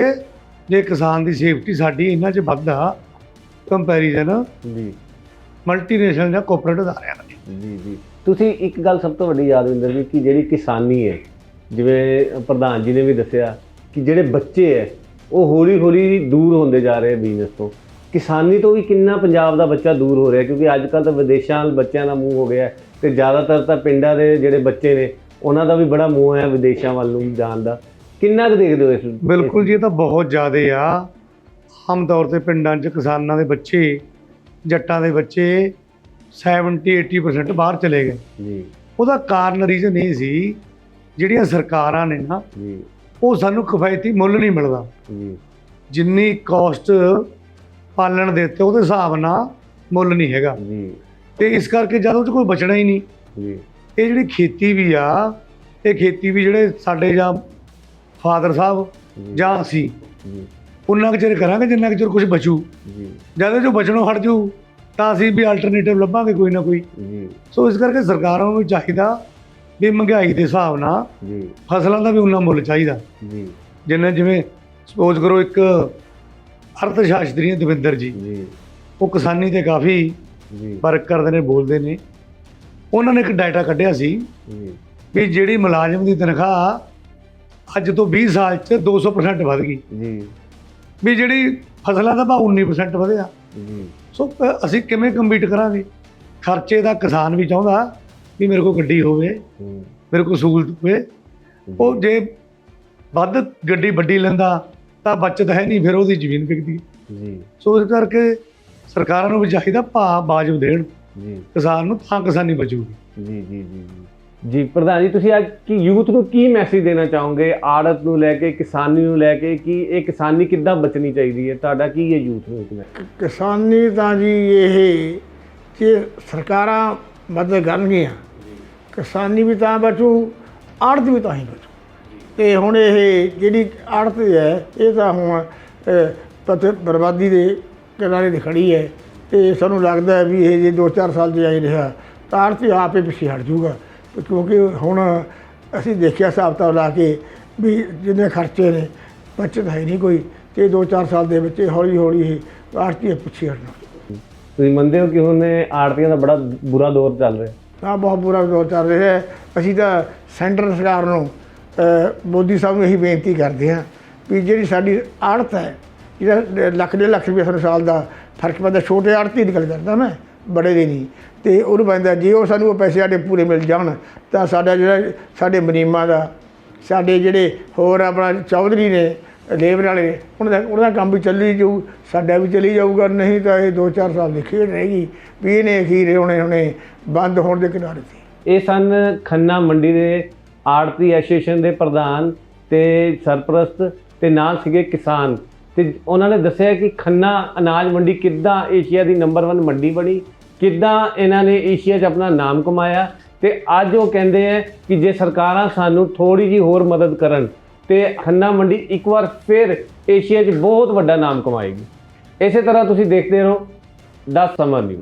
ਜੇ ਕਿਸਾਨ ਦੀ ਸੇਫਟੀ ਸਾਡੀ ਇਹਨਾਂ 'ਚ ਵੱਧਦਾ ਕੰਪੈਰੀਜ਼ਨ ਜੀ। ਮਲਟੀਨੇਸ਼ਨਲ ਜਾਂ ਕੋਆਪਰੇਟਿਵ ਅਦਾਰਿਆਂ ਨਾਲ। ਜੀ ਜੀ। ਤੁਸੀਂ ਇੱਕ ਗੱਲ ਸਭ ਤੋਂ ਵੱਡੀ ਯਾਦਵਿੰਦਰ ਜੀ ਕਿ ਜਿਹੜੀ ਕਿਸਾਨੀ ਹੈ ਜਿਵੇਂ ਪ੍ਰਧਾਨ ਜੀ ਨੇ ਵੀ ਦੱਸਿਆ ਕਿ ਜਿਹੜੇ ਬੱਚੇ ਹੈ ਉਹ ਹੌਲੀ ਹੌਲੀ ਦੂਰ ਹੁੰਦੇ ਜਾ ਰਹੇ ਬਿਜ਼ਨਸ ਤੋਂ। ਕਿਸਾਨੀ ਤੋਂ ਵੀ ਕਿੰਨਾ ਪੰਜਾਬ ਦਾ ਬੱਚਾ ਦੂਰ ਹੋ ਰਿਹਾ ਕਿਉਂਕਿ ਅੱਜ ਕੱਲ ਤਾਂ ਵਿਦੇਸ਼ਾਂ ਵੱਲ ਬੱਚਿਆਂ ਦਾ ਮੂੰਹ ਹੋ ਗਿਆ ਤੇ ਜ਼ਿਆਦਾਤਰ ਤਾਂ ਪਿੰਡਾਂ ਦੇ ਜਿਹੜੇ ਬੱਚੇ ਨੇ ਉਹਨਾਂ ਦਾ ਵੀ ਬੜਾ ਮੂੰਹ ਹੈ ਵਿਦੇਸ਼ਾਂ ਵੱਲ ਨੂੰ ਜਾਣ ਦਾ। ਕਿੰਨਾ ਕੁ ਦੇਖਦੇ ਹੋ ਇਸ ਬਿਲਕੁਲ ਜੀ ਇਹ ਤਾਂ ਬਹੁਤ ਜ਼ਿਆਦੇ ਆ। ਆਮ ਤੌਰ ਤੇ ਪਿੰਡਾਂ 'ਚ ਕਿਸਾਨਾਂ ਦੇ ਬੱਚੇ ਜੱਟਾਂ ਦੇ ਬੱਚੇ 70 80% ਬਾਹਰ ਚਲੇ ਗਏ। ਜੀ। ਉਹਦਾ ਕਾਰਨ ਰੀਜ਼ਨ ਇਹ ਸੀ ਜਿਹੜੀਆਂ ਸਰਕਾਰਾਂ ਨੇ ਨਾ ਜੀ। ਉਹ ਸਾਨੂੰ ਕਿਫਾਇਤੀ ਮੁੱਲ ਨਹੀਂ ਮਿਲਦਾ। ਜੀ। ਜਿੰਨੀ ਕਾਸਟ ਪਾਲਣ ਦੇ ਉੱਤੇ ਉਹਦੇ ਹਿਸਾਬ ਨਾਲ ਮੁੱਲ ਨਹੀਂ ਹੈਗਾ। ਜੀ। ਤੇ ਇਸ ਕਰਕੇ ਜਦ ਉਹ 'ਚ ਕੋਈ ਬਚਣਾ ਹੀ ਨਹੀਂ। ਜੀ। ਇਹ ਜਿਹੜੀ ਖੇਤੀ ਵੀ ਆ ਇਹ ਖੇਤੀ ਵੀ ਜਿਹੜੇ ਸਾਡੇ ਜਾਂ ਫਾਦਰ ਸਾਹਿਬ ਜਾਂ ਅਸੀਂ ਉਨਾ ਕੁ ਚਿਰ ਕਰਾਂਗੇ ਜਿੰਨਾ ਕੁ ਚਿਰ ਕੁਝ ਬਚੂ। ਜੀ ਜਦ ਜੋ ਬਚਣੋਂ ਹਟ ਜੂ ਤਾਂ ਅਸੀਂ ਵੀ ਆਲਟਰਨੇਟਿਵ ਲੱਭਾਂਗੇ ਕੋਈ ਨਾ ਕੋਈ। ਜੀ ਸੋ ਇਸ ਕਰਕੇ ਸਰਕਾਰਾਂ ਨੂੰ ਚਾਹੀਦਾ ਵੀ ਮਹਿੰਗਾਈ ਦੇ ਹਿਸਾਬ ਨਾਲ ਜੀ ਫਸਲਾਂ ਦਾ ਵੀ ਉਨਾ ਮੁੱਲ ਚਾਹੀਦਾ। ਜੀ ਜਿੰਨੇ ਜਿਵੇਂ ਸਪੋਜ਼ ਕਰੋ ਇੱਕ ਅਰਥ ਸ਼ਾਸਤਰੀ ਹੈ ਦਵਿੰਦਰ ਜੀ। ਜੀ। ਉਹ ਕਿਸਾਨੀ ਤੇ ਕਾਫੀ ਜੀ। ਵਰਕ ਕਰਦੇ ਨੇ ਬੋਲਦੇ ਨੇ। ਉਹਨਾਂ ਨੇ ਇੱਕ ਡਾਟਾ ਕੱਢਿਆ ਸੀ ਜੀ। ਵੀ ਜਿਹੜੀ ਮੁਲਾਜ਼ਮ ਦੀ ਤਨਖਾਹ ਅੱਜ ਤੋਂ 20 ਸਾਲ 'ਚ 200% ਵਧ ਗਈ। ਜੀ। ਵੀ ਜਿਹੜੀ ਫਸਲਾਂ ਦਾ ਭਾਅ 19% ਵਧਿਆ। ਜੀ। ਸੋ ਅਸੀਂ ਕਿਵੇਂ ਕੰਪੀਟ ਕਰਾਂਗੇ? ਖਰਚੇ ਦਾ ਕਿਸਾਨ ਵੀ ਚਾਹੁੰਦਾ ਵੀ ਮੇਰੇ ਕੋਲ ਗੱਡੀ ਹੋਵੇ ਹੂੰ, ਮੇਰੇ ਕੋਲ ਸਹੂਲਤ ਹੋਵੇ। ਉਹ ਜੇ ਵੱਧ ਗੱਡੀ ਵੱਡੀ ਲੈਂਦਾ ਤਾਂ ਬਚਤ ਹੈ ਨਹੀਂ ਫਿਰ ਉਹਦੀ ਜ਼ਮੀਨ ਵਿਕਦੀ। ਹੈ। ਜੀ। ਸੋ ਇਸ ਕਰਕੇ ਸਰਕਾਰਾਂ ਨੂੰ ਵੀ ਚਾਹੀਦਾ ਭਾਅ ਬਾਜਬ ਦੇਣ। ਜੀ। ਕਿਸਾਨ ਨੂੰ ਤਾਂ ਕਿਸਾਨੀ ਬਚੂਗੀ। ਜੀ ਜੀ ਜੀ ਜੀ। ਜੀ ਪ੍ਰਧਾਨ ਜੀ ਤੁਸੀਂ ਅੱਜ ਕੀ ਯੂਥ ਨੂੰ ਕੀ ਮੈਸੇਜ ਦੇਣਾ ਚਾਹੋਗੇ? ਆੜਤ ਨੂੰ ਲੈ ਕੇ ਕਿਸਾਨੀ ਨੂੰ ਲੈ ਕੇ ਕਿ ਇਹ ਕਿਸਾਨੀ ਕਿੱਦਾਂ ਬਚਣੀ ਚਾਹੀਦੀ ਹੈ? ਤੁਹਾਡਾ ਕੀ ਹੈ ਯੂਥ ਨੂੰ ਇੱਕ ਕਿਸਾਨੀ ਤਾਂ ਜੀ ਇਹ ਜੇ ਸਰਕਾਰਾਂ ਮਦਦ ਕਰਨਗੀਆਂ। ਕਿਸਾਨੀ ਵੀ ਤਾਂ ਬਚੂ ਆੜਤ ਵੀ ਤਾਂ ਹੀ ਬਚੂ। ਤੇ ਹੁਣ ਇਹ ਜਿਹੜੀ ਆੜਤ ਹੈ ਇਹ ਤਾਂ ਹੁਣ ਅਹ, ਬਰਬਾਦੀ ਦੇ ਕਿਨਾਰੇ ਤੇ ਖੜੀ ਹੈ। ਤੇ ਸਾਨੂੰ ਲੱਗਦਾ ਵੀ ਇਹ ਜੇ 2-4 ਸਾਲ ਜਾਈ ਰਿਹਾ ਤਾਂ ਆੜਤ ਆਪੇ ਪਿੱਛੇ ਹਟ ਜਾਊਗਾ। ਕਿਉਂਕਿ ਹੁਣ ਅਸੀਂ ਦੇਖਿਆ ਹਿਸਾਬ ਕਿਤਾਬ ਲਾ ਕੇ ਵੀ ਜਿੰਨੇ ਖਰਚੇ ਨੇ ਬਚਤ ਹੈ ਨਹੀਂ ਕੋਈ ਤੇ 2-4 ਸਾਲ ਦੇ ਵਿੱਚ ਹੌਲੀ ਹੌਲੀ ਆੜਤੀ ਪਿੱਛੇ ਹਟਣਾ। ਤੁਸੀਂ ਮੰਨਦੇ ਹੋ ਕਿ ਹੁਣ ਆੜਤੀਆਂ ਦਾ ਬੜਾ ਬੁਰਾ ਦੌਰ ਚੱਲ ਰਿਹਾ? ਤਾਂ ਬਹੁਤ ਬੁਰਾ ਦੌਰ ਚੱਲ ਰਿਹਾ ਹੈ। ਅਸੀਂ ਤਾਂ ਸੈਂਟਰ ਸਰਕਾਰ ਨੂੰ ਮੋਦੀ ਸਾਹਿਬ ਨੂੰ ਇਹੀ ਬੇਨਤੀ ਕਰਦੇ ਹਾਂ ਵੀ ਜਿਹੜੀ ਸਾਡੀ ਆੜਤ ਹੈ ਜਿਹੜਾ ਲੱਖ ਡੇਢ ਲੱਖ ਰੁਪਏ ਸਾਨੂੰ ਸਾਲ ਦਾ ਫ਼ਰਕ ਪੈਂਦਾ ਛੋਟੇ ਆੜਤੀ ਦੀ ਗੱਲ ਕਰਦਾ ਮੈਂ ਬੜੇ ਦੇ ਨਹੀਂ। ਤੇ ਉਹਨੂੰ ਪੈਂਦਾ ਜੇ ਉਹ ਸਾਨੂੰ ਉਹ ਪੈਸੇ ਸਾਡੇ ਪੂਰੇ ਮਿਲ ਜਾਣ, ਤਾਂ ਸਾਡਾ ਜਿਹੜਾ, ਸਾਡੇ ਮਨੀਮਾਂ ਦਾ, ਸਾਡੇ ਜਿਹੜੇ ਹੋਰ ਆਪਣਾ ਚੌਧਰੀ ਨੇ, ਲੇਬਰ ਵਾਲੇ, ਉਹਨਾਂ ਦਾ ਉਹਨਾਂ ਦਾ ਕੰਮ ਵੀ ਚੱਲੀ ਜਾਊ, ਸਾਡਾ ਵੀ ਚੱਲੀ ਜਾਊਗਾ, ਨਹੀਂ ਤਾਂ ਇਹ 2-4 ਸਾਲ ਦੀ ਖੇਡ ਰਹੇਗੀ ਵੀ ਇਹਨੇ ਅਖੀਰ ਹੁਣੇ ਹੁਣੇ ਬੰਦ ਹੋਣ ਦੇ ਕਿਨਾਰੇ ਸੀ ਇਹ ਸਨ ਖੰਨਾ ਮੰਡੀ ਦੇ ਆੜਤੀ ਐਸੋਸੀਏਸ਼ਨ ਦੇ ਪ੍ਰਧਾਨ ਤੇ ਸਰਪ੍ਰਸਤ ਤੇ ਨਾਲ ਸੀਗੇ ਕਿਸਾਨ। ਤੇ ਉਹਨਾਂ ਨੇ ਦੱਸਿਆ ਕਿ ਖੰਨਾ ਅਨਾਜ ਮੰਡੀ ਕਿੱਦਾਂ ਏਸ਼ੀਆ ਦੀ ਨੰਬਰ 1 ਮੰਡੀ ਬਣੀ ਕਿੱਦਾਂ ਇਹਨਾਂ ਨੇ ਏਸ਼ੀਆ 'ਚ ਆਪਣਾ ਨਾਮ ਕਮਾਇਆ ਤੇ ਅੱਜ ਉਹ ਕਹਿੰਦੇ ਆ ਕਿ ਜੇ ਸਰਕਾਰਾਂ ਸਾਨੂੰ ਥੋੜੀ ਜੀ ਹੋਰ ਮਦਦ ਕਰਨ ਤੇ ਖੰਨਾ ਮੰਡੀ ਇੱਕ ਵਾਰ ਫਿਰ ਏਸ਼ੀਆ 'ਚ ਬਹੁਤ ਵੱਡਾ ਨਾਮ ਕਮਾਏਗੀ। ਇਸੇ ਤਰ੍ਹਾਂ ਤੁਸੀਂ ਦੇਖਦੇ ਰਹੋ 10 ਸਮਰ ਨਿਊਜ਼।